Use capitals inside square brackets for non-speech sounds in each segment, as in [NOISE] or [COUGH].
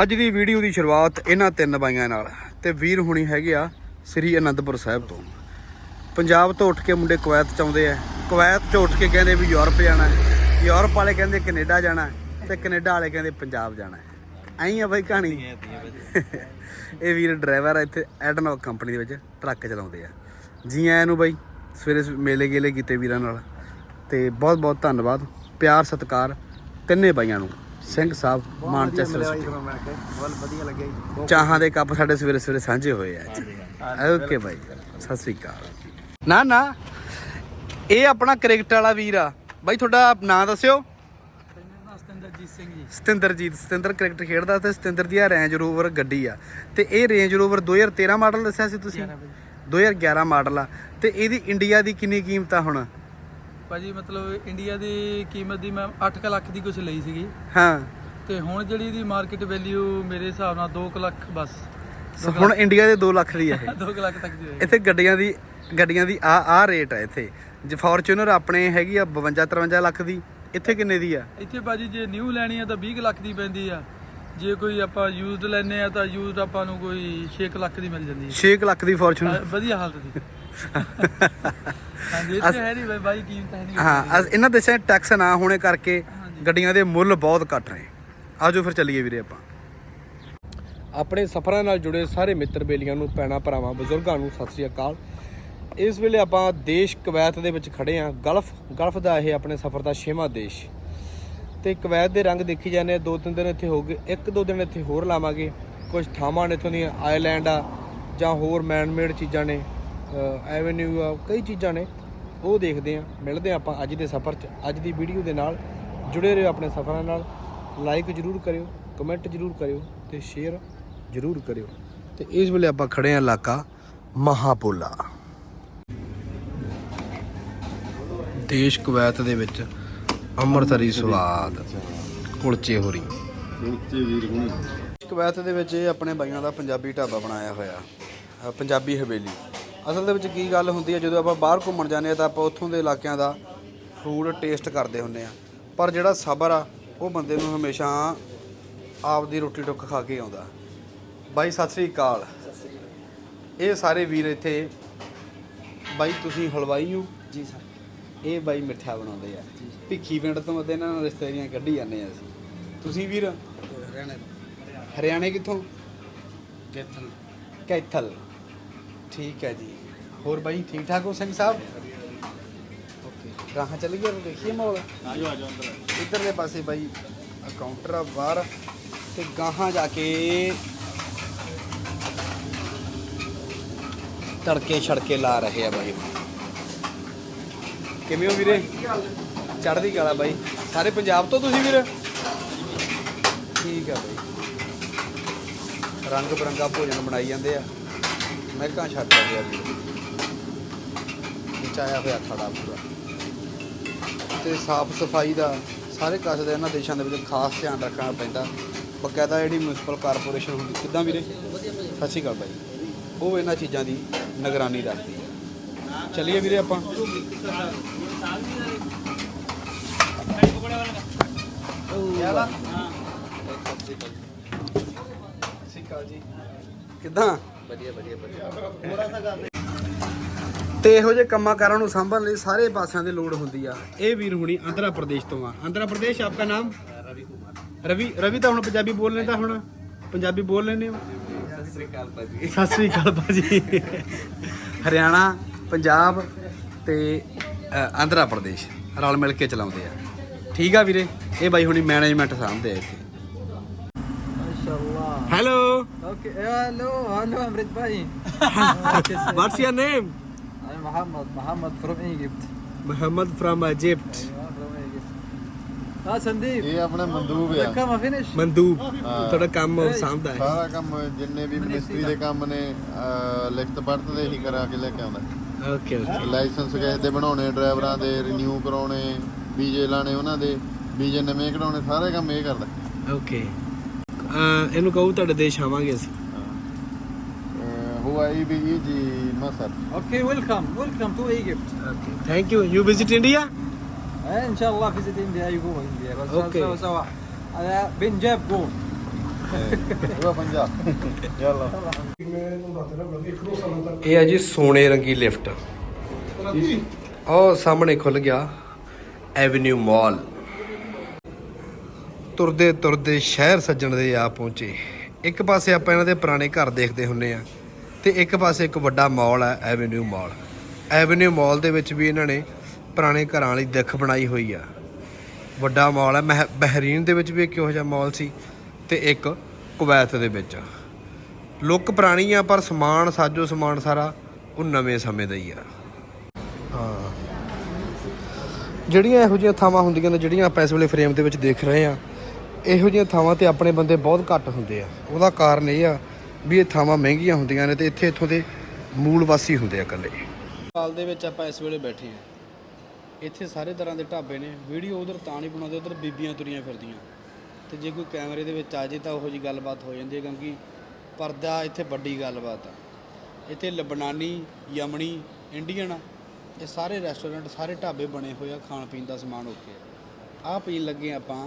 ਅੱਜ ਦੀ ਵੀਡੀਓ ਦੀ ਸ਼ੁਰੂਆਤ ਇਹਨਾਂ ਤਿੰਨ ਬਾਈਆਂ ਨਾਲ ਤੇ ਵੀਰ ਹੁਣੀ ਹੈਗੇ ਆ ਸ੍ਰੀ ਅਨੰਦਪੁਰ ਸਾਹਿਬ ਤੋਂ। ਪੰਜਾਬ ਤੋਂ ਉੱਠ ਕੇ ਮੁੰਡੇ ਕੁਵੈਤ ਚ ਆਉਂਦੇ ਆ। ਕੁਵੈਤ ਤੋਂ ਉੱਠ ਕੇ ਕਹਿੰਦੇ ਵੀ ਯੂਰਪ ਜਾਣਾ ਹੈ। ਯੂਰਪ ਵਾਲੇ ਕਹਿੰਦੇ ਕੈਨੇਡਾ ਜਾਣਾ ਤੇ ਕੈਨੇਡਾ ਵਾਲੇ ਕਹਿੰਦੇ ਪੰਜਾਬ ਜਾਣਾ ਐਂ ਆ ਬਾਈ ਕਹਾਣੀ। [LAUGHS] ਇਹ ਵੀਰ ਡਰਾਈਵਰ ਆ ਇੱਥੇ ਐਡਨੋ ਕੰਪਨੀ ਦੇ ਵਿੱਚ ਟਰੱਕ ਚਲਾਉਂਦੇ ਆ। ਜੀ ਆਇਆਂ ਨੂੰ ਬਾਈ ਸਵੇਰੇ ਸਵੇਰੇ ਮੇਲੇ ਗੇਲੇ ਕੀਤੇ ਵੀਰਾਂ ਨਾਲ। ਤੇ ਬਹੁਤ ਬਹੁਤ ਧੰਨਵਾਦ ਪਿਆਰ ਸਤਿਕਾਰ ਤਿੰਨੇ ਬਾਈਆਂ ਨੂੰ। Singh Sahib Manchester City. ਬਹੁਤ ਵਧੀਆ ਲੱਗਿਆ ਜੀ। ਚਾਹਾਂ ਦੇ ਕੱਪ ਸਾਡੇ ਸਵੇਰੇ ਸਵੇਰੇ ਸਾਂਝੇ ਹੋਏ ਆ ਅੱਜ। Okay bye. ਸਤਿ ਸ੍ਰੀ ਅਕਾਲ। ਨਾ ਨਾ। ਇਹ ਆਪਣਾ ਕ੍ਰਿਕਟ ਵਾਲਾ ਵੀਰ ਆ। ਬਾਈ ਤੁਹਾਡਾ ਨਾਂ ਦੱਸਿਓ। ਸਤਿੰਦਰਜੀਤ ਸਿੰਘ ਜੀ। ਸਤਿੰਦਰਜੀਤ ਸਤਿੰਦਰ ਕ੍ਰਿਕਟ ਖੇਡਦਾ ਤੇ ਸਤਿੰਦਰ ਦੀ ਆ ਰੇਂਜ ਰੋਵਰ ਗੱਡੀ ਆ। ਤੇ ਇਹ ਰੇਂਜ ਰੋਵਰ 2013 ਮਾਡਲ ਦੱਸਿਆ ਸੀ ਤੁਸੀਂ? 2011 ਮਾਡਲ ਆ। ਤੇ ਇਹਦੀ ਇੰਡੀਆ ਦੀ ਕਿੰਨੀ ਕੀਮਤ ਆ ਹੁਣ? ਭਾਜੀ ਮਤਲਬ ਇੰਡੀਆ ਦੀ ਕੀਮਤ ਦੀ ਮੈਂ 8 ਲੱਖ ਦੀ ਕੁਝ ਲਈ ਸੀਗੀ। ਹਾਂ। ਤੇ ਹੁਣ ਜਿਹੜੀ ਦੀ ਮਾਰਕੀਟ ਵੈਲਿਊ ਮੇਰੇ ਹਿਸਾਬ ਨਾਲ 2 ਲੱਖ ਬਸ। ਸੋ ਹੁਣ ਇੰਡੀਆ ਦੇ 2 ਲੱਖ ਦੀ ਇਹ। [LAUGHS] 2 ਲੱਖ ਤੱਕ ਦੀ ਇੱਥੇ ਗੱਡੀਆਂ ਦੀ ਗੱਡੀਆਂ ਦੀ ਆ ਆ ਰੇਟ ਆ ਇੱਥੇ। ਜੇ ਫੋਰਚੂਨਰ ਆਪਣੇ ਹੈਗੀ ਆ 52 53 ਲੱਖ ਦੀ ਇੱਥੇ ਕਿੰਨੇ ਦੀ ਆ? ਇੱਥੇ ਭਾਜੀ ਜੇ ਨਿਊ ਲੈਣੀ ਆ ਤਾਂ 20 ਕੁ ਲੱਖ ਦੀ ਪੈਂਦੀ ਆ। ਜੇ ਕੋਈ ਆਪਾਂ ਯੂਜ਼ਡ ਲੈਨੇ ਆ ਤਾਂ ਯੂਜ਼ਡ ਆਪਾਂ ਨੂੰ ਕੋਈ 6 ਲੱਖ ਦੀ ਮਿਲ ਜਾਂਦੀ 6 ਲੱਖ ਦੀ ਹੈ ਫੋਰਚੂਨਰ ਵਧੀਆ ਹਾਲਤ ਦੀ। ਹਾਂਜੀ ਹੈ ਨਹੀਂ ਬਾਈ ਬਾਈ ਕੀਮਤ ਹੈ ਨਹੀਂ। ਹਾਂ ਅਸ- ਇਹਨਾਂ ਦੇਸ਼ਾਂ 'ਚ ਟੈਕਸ ਨਾ ਹੋਣੇ ਕਰਕੇ। ਗੱਡੀਆਂ ਦੇ ਮੁੱਲ ਬਹੁਤ ਘੱਟ ਰਹੇ ਆਜੋ ਫਿਰ ਚੱਲੀਏ ਵੀਰੇ ਆਪਾਂ। ਆਪਣੇ ਸਫ਼ਰਾਂ ਨਾਲ ਜੁੜੇ ਸਾਰੇ ਮਿੱਤਰ ਬੇਲੀਆਂ ਨੂੰ ਪੈਣਾ ਭਰਾਵਾਂ ਬਜ਼ੁਰਗਾਂ ਨੂੰ ਸਤਿ ਸ੍ਰੀ ਅਕਾਲ। ਇਸ ਵੇਲੇ ਆਪਾਂ ਦੇਸ਼ ਕੁਵੈਤ ਦੇ ਵਿੱਚ ਖੜੇ ਆਂ ਗਲਫ ਗਲਫ ਦਾ ਇਹ ਆਪਣੇ ਸਫ਼ਰ ਦਾ ਛੇਵਾਂ ਦੇਸ਼। ਤੇ ਕੁਵੈਤ ਦੇ ਰੰਗ ਦੇਖੀ ਜਾਂਦੇ ਆ। ਦੋ ਤਿੰਨ ਦਿਨ ਇੱਥੇ ਹੋ ਗਏ ਇੱਕ ਦੋ ਦਿਨ ਇੱਥੇ ਹੋਰ ਲਾਵਾਂਗੇ। ਕੁਝ ਥਾਵਾਂ ਨੇ ਇੱਥੋਂ ਦੀਆਂ ਆਈਲੈਂਡ ਆ ਜਾਂ ਹੋਰ ਮੈਨ-ਮੇਡ ਚੀਜ਼ਾਂ ਨੇ। ਐਵੇਨਿਊ ਆ ਕਈ ਚੀਜ਼ਾਂ ਨੇ ਉਹ ਦੇਖਦੇ ਆ ਮਿਲਦੇ ਆਪਾਂ ਅੱਜ ਦੇ ਸਫ਼ਰ 'ਚ ਅੱਜ ਦੀ ਵੀਡੀਓ ਦੇ ਨਾਲ ਜੁੜੇ ਰਹੋ ਆਪਣੇ ਸਫ਼ਰਾਂ ਨਾਲ ਲਾਈਕ ਜਰੂਰ ਕਰਿਓ ਕਮੈਂਟ ਜਰੂਰ ਕਰਿਓ ਤੇ ਸ਼ੇਅਰ ਜਰੂਰ ਕਰਿਓ। ਤੇ ਇਸ ਵੇਲੇ ਆਪਾਂ ਖੜੇ ਆ ਇਲਾਕਾ ਮਹਾਪੋਲਾ। ਦੇਸ਼ ਕੁਵੈਤ ਦੇ ਵਿੱਚ ਅੰਮ੍ਰਿਤਸਰੀ ਸਵਾਦ ਕੁਲਚੇ ਹੋਰੀ। ਕੁਵੈਤ ਦੇ ਵਿੱਚ ਇਹ ਆਪਣੇ ਬਾਈਆਂ ਦਾ ਪੰਜਾਬੀ ਢਾਬਾ ਬਣਾਇਆ ਹੋਇਆ ਪੰਜਾਬੀ ਹਵੇਲੀ। ਅਸਲ ਦੇ ਵਿੱਚ ਕੀ ਗੱਲ ਹੁੰਦੀ ਹੈ ਜਦੋਂ ਆਪਾਂ ਬਾਹਰ ਘੁੰਮਣ ਜਾਂਦੇ ਆ ਤਾਂ ਆਪਾਂ ਉੱਥੋਂ ਦੇ ਇਲਾਕਿਆਂ ਦਾ ਫੂਡ ਟੇਸਟ ਕਰਦੇ ਹੁੰਦੇ ਆ ਪਰ ਜਿਹੜਾ ਸਬਰ ਆ ਉਹ ਬੰਦੇ ਨੂੰ ਹਮੇਸ਼ਾ ਆਪਦੀ ਰੋਟੀ ਟੁੱਕ ਖਾ ਕੇ ਆਉਂਦਾ। ਬਾਈ ਸਤਿ ਸ੍ਰੀ ਅਕਾਲ। ਇਹ ਸਾਰੇ ਵੀਰ ਇੱਥੇ ਬਾਈ ਤੁਸੀਂ ਹਲਵਾਈ ਹੋ? ਜੀ ਸਰ। ਇਹ ਬਾਈ ਮਿੱਠਾ ਬਣਾਉਂਦੇ ਆ। ਭਿੱਖੀ ਪਿੰਡ ਤੋਂ ਅਤੇ ਇਹਨਾਂ ਨਾਲ ਰਿਸ਼ਤੇਦਾਰੀਆਂ ਕੱਢੀ ਜਾਂਦੇ ਆ ਅਸੀਂ। ਤੁਸੀਂ ਵੀਰ? ਹਰਿਆਣਾ ਹਰਿਆਣੇ ਕਿੱਥੋਂ? ਕੇਤਨ ਕੈਥਲ। ਠੀਕ ਹੈ ਜੀ। ਹੋਰ ਬਾਈ ਠੀਕ ਠਾਕ ਹੋ ਸਿੰਘ ਸਾਹਿਬ? ਓਕੇ। ਗਾਹਾਂ ਚੱਲ ਗਿਆ ਦੇਖੀਏ ਮਾਹੌਲ? ਆਜੋ ਆਜੋ ਅੰਦਰ ਇਧਰਲੇ ਪਾਸੇ ਬਾਈ ਕਾਊਂਟਰ ਆ ਬਾਹਰ ਤੇ ਗਾਹਾਂ ਜਾ ਕੇ ਤੜਕੇ ਛੜਕੇ ਲਾ ਰਹੇ ਆ ਬਾਈ। ਕਿਵੇਂ ਹੋ ਵੀਰੇ? ਚੜ੍ਹਦੀ ਕਲਾ ਬਾਈ। ਸਾਰੇ ਪੰਜਾਬ ਤੋਂ ਤੁਸੀਂ ਵੀਰ? ਠੀਕ ਆ ਬਾਈ। ਰੰਗ ਬਰੰਗਾ ਭੋਜਨ ਬਣਾਈ ਜਾਂਦੇ ਆ। ਮਹਿਕਾਂ ਛੱਡ ਗਿਆ ਆ ਵੀਰ ਹੋਇਆ ਥੜਾ ਪੂਰਾ। ਤੇ ਸਾਫ਼ ਸਫ਼ਾਈ ਦਾ ਸਾਰੇ ਕਾਸੇ ਦਾ ਇਹਨਾਂ ਦੇਸ਼ਾਂ ਦੇ ਵਿੱਚ ਖਾਸ ਧਿਆਨ ਰੱਖਣਾ ਪੈਂਦਾ। ਬਕਾਇਦਾ ਜਿਹੜੀ ਮਿਊਨਿਸਪਲ ਕਾਰਪੋਰੇਸ਼ਨ ਹੁੰਦੀ, ਕਿੱਦਾਂ ਵੀਰੇ? ਸਤਿ ਸ਼੍ਰੀ ਅਕਾਲ ਬਾਈ ਉਹ ਇਹਨਾਂ ਚੀਜ਼ਾਂ ਦੀ ਨਿਗਰਾਨੀ ਰੱਖਦੀ ਹੈ। ਚਲਿਏ ਵੀਰੇ ਆਪਾਂ। ਯਾਲਾ ਸਤਿ ਸ਼੍ਰੀ ਅਕਾਲ ਜੀ ਕਿੱਦਾਂ? ਵਧੀਆ ਵਧੀਆ ਵਧੀਆ। ਤੇ ਇਹੋ ਜਿਹੇ ਕੰਮਾਂ ਕਾਰਾਂ ਨੂੰ ਸੰਭਲਣ ਲਈ ਸਾਰੇ ਪਾਸਿਆਂ ਦੀ ਲੋੜ ਹੁੰਦੀ ਆ। ਇਹ ਵੀਰ ਹੁਣੀ ਆਂਧਰਾ ਪ੍ਰਦੇਸ਼ ਤੋਂ ਆ। ਆਂਧਰਾ ਪ੍ਰਦੇਸ਼ ਆਪਕਾ ਨਾਮ? ਰਵੀ ਕੁਮਾਰ। ਰਵੀ ਰਵੀ ਤਾਂ ਹੁਣ ਪੰਜਾਬੀ ਬੋਲ ਲੈਂਦਾ ਹੁਣ। ਪੰਜਾਬੀ ਬੋਲ ਲੈਂਦੇ ਹੋ? ਸਤਿ ਸ੍ਰੀ ਅਕਾਲ ਭਾਜੀ। ਸਤਿ ਸ੍ਰੀ ਅਕਾਲ ਭਾਜੀ। ਹਰਿਆਣਾ ਪੰਜਾਬ ਤੇ ਆਂਧਰਾ ਪ੍ਰਦੇਸ਼। ਰਲ ਮਿਲ ਕੇ ਚਲਾਉਂਦੇ ਆ। ਠੀਕ ਆ ਵੀਰੇ? ਇਹ ਬਾਈ ਹੁਣੀ ਮੈਨੇਜਮੈਂਟ ਸਾਂਭਦੇ ਆ ਇੱਥੇ। ਮਾਸ਼ਾਅੱਲਾ hello okay hello hello Amrit Bhai what's your name I'm Muhammad Muhammad from Egypt. Muhammad from Egypt from Egypt. Ah Sandeep. ਇਹ ਆਪਣਾ ਮੰਦੂਬ ਆ। Come finish ਮੰਦੂਬ। ਤੁਹਾਡਾ ਕੰਮ ਸਾਂਭਦਾ ਹੈ। ਸਾਰਾ ਕੰਮ ਜਿੰਨੇ ਵੀ ਮਿਨਿਸਟਰੀ ਦੇ ਕੰਮ ਨੇ ਲਿਖਤ ਪੜਤ ਦੇ ਹੀ ਕਰਾ ਕੇ ਲੈ ਕੇ ਆਉਂਦਾ। ਓਕੇ ਓਕੇ ਲਾਇਸੈਂਸ ਕਿਸੇ ਦੇ ਬਣਾਉਣੇ ਡਰਾਈਵਰਾਂ ਦੇ ਰਿਨਿਊ ਕਰਾਉਣੇ ਵੀਜ਼ੇ ਲਾਣੇ ਉਹਨਾਂ ਦੇ ਵੀਜ਼ੇ ਨਵੇਂ ਕਢਾਉਣੇ ਸਾਰੇ ਕੰਮ ਇਹ ਕਰਦਾ। ਓਕੇ ਇਹਨੂੰ ਕਹੂ ਤੁਹਾਡੇ ਦੇਸ਼ ਆਵਾਂਗੇ ਅਸੀਂ ਹੁਆਈ ਵੀ ਜੀ ਮਸਰ Okay welcome welcome to Egypt okay thank you you visit India Eh, ان شاء الله visit India you go India bus Okay. سوا سوا انا بنجاب go ਉਹ ਪੰਜਾ ਚੱਲ ਇਹ ਹੈ ਜੀ ਸੋਨੇ ਰੰਗੀ ਲਿਫਟ ਉਹ ਸਾਹਮਣੇ ਖੁੱਲ ਗਿਆ ਐਵਨਿਊ ਮਾਲ ਤੁਰਦੇ ਤੁਰਦੇ ਸ਼ਹਿਰ ਸੱਜਣ ਦੇ ਆ ਪਹੁੰਚੇ। ਇੱਕ ਪਾਸੇ ਆਪਾਂ ਇਹਨਾਂ ਦੇ ਪੁਰਾਣੇ ਘਰ ਦੇਖਦੇ ਹੁੰਨੇ ਆ ਤੇ ਇੱਕ ਪਾਸੇ ਇੱਕ ਵੱਡਾ ਮਾਲ ਹੈ ਐਵਨਿਊ ਮਾਲ ਐਵਨਿਊ ਮਾਲ ਦੇ ਵਿੱਚ ਵੀ ਇਹਨਾਂ ਨੇ ਪੁਰਾਣੇ ਘਰਾਂ ਵਾਲੀ ਦਿੱਖ ਬਣਾਈ ਹੋਈ ਆ। ਵੱਡਾ ਮਾਲ ਹੈ ਮਹ- ਬਹਿਰੀਨ ਦੇ ਵਿੱਚ ਵੀ ਇੱਕ ਇਹੋ ਜਿਹਾ ਮਾਲ ਸੀ ਤੇ ਇੱਕ ਕੁਵੈਤ ਦੇ ਵਿੱਚ। ਲੁੱਕ ਪੁਰਾਣੀ ਆ, ਪਰ ਸਮਾਨ, ਸਾਜੋ ਸਮਾਨ ਸਾਰਾ ਉਹ ਨਵੇਂ ਸਮੇਂ ਦਾ ਹੀ ਆ। ਹਾਂ। ਜਿਹੜੀਆਂ ਇਹੋ ਜਿਹੀਆਂ ਥਾਵਾਂ ਹੁੰਦੀਆਂ ਨੇ, ਜਿਹੜੀਆਂ ਆਪਾਂ ਇਸ ਵੇਲੇ ਫਰੇਮ ਦੇ ਵਿੱਚ ਦੇਖ ਰਹੇ ਆ ਇਹੋ ਜਿਹੀਆਂ ਥਾਵਾਂ ਤੇ ਆਪਣੇ ਬੰਦੇ ਬਹੁਤ ਘੱਟ ਹੁੰਦੇ ਆ। ਉਹਦਾ ਕਾਰਨ ਇਹ ਆ ਵੀ ਇਹ ਥਾਵਾਂ ਮਹਿੰਗੀਆਂ ਹੁੰਦੀਆਂ ਨੇ ਤੇ ਇੱਥੇ ਇੱਥੋਂ ਦੇ ਮੂਲ ਵਾਸੀ ਹੁੰਦੇ ਆ ਇਕੱਲੇ। ਸਾਲ ਦੇ ਵਿੱਚ ਆਪਾਂ ਇਸ ਵੇਲੇ ਬੈਠੇ ਆ। ਇੱਥੇ ਸਾਰੇ ਤਰ੍ਹਾਂ ਦੇ ਢਾਬੇ ਨੇ। ਵੀਡੀਓ ਉਧਰ ਤਾਂ ਨਹੀਂ ਬਣਾਉਂਦੇ, ਉਧਰ ਬੀਬੀਆਂ ਤੁਰੀਆਂ ਫਿਰਦੀਆਂ। ਤੇ ਜੇ ਕੋਈ ਕੈਮਰੇ ਦੇ ਵਿੱਚ ਆ ਜੇ ਤਾਂ ਉਹੋ ਜੀ ਗੱਲਬਾਤ ਹੋ ਜਾਂਦੀ ਹੈ ਕਿਉਂਕਿ ਪਰਦਾ ਇੱਥੇ ਵੱਡੀ ਗੱਲਬਾਤ ਆ। ਇੱਥੇ ਲਬਨਾਨੀ, ਯਮਨੀ, ਇੰਡੀਅਨ ਇਹ ਸਾਰੇ ਰੈਸਟੋਰੈਂਟ ਸਾਰੇ ਢਾਬੇ ਬਣੇ ਹੋਏ ਆ ਖਾਣ ਪੀਣ ਦਾ ਸਮਾਨ ਓਕੇ ਆ। ਪੀਣ ਲੱਗੇ ਆਪਾਂ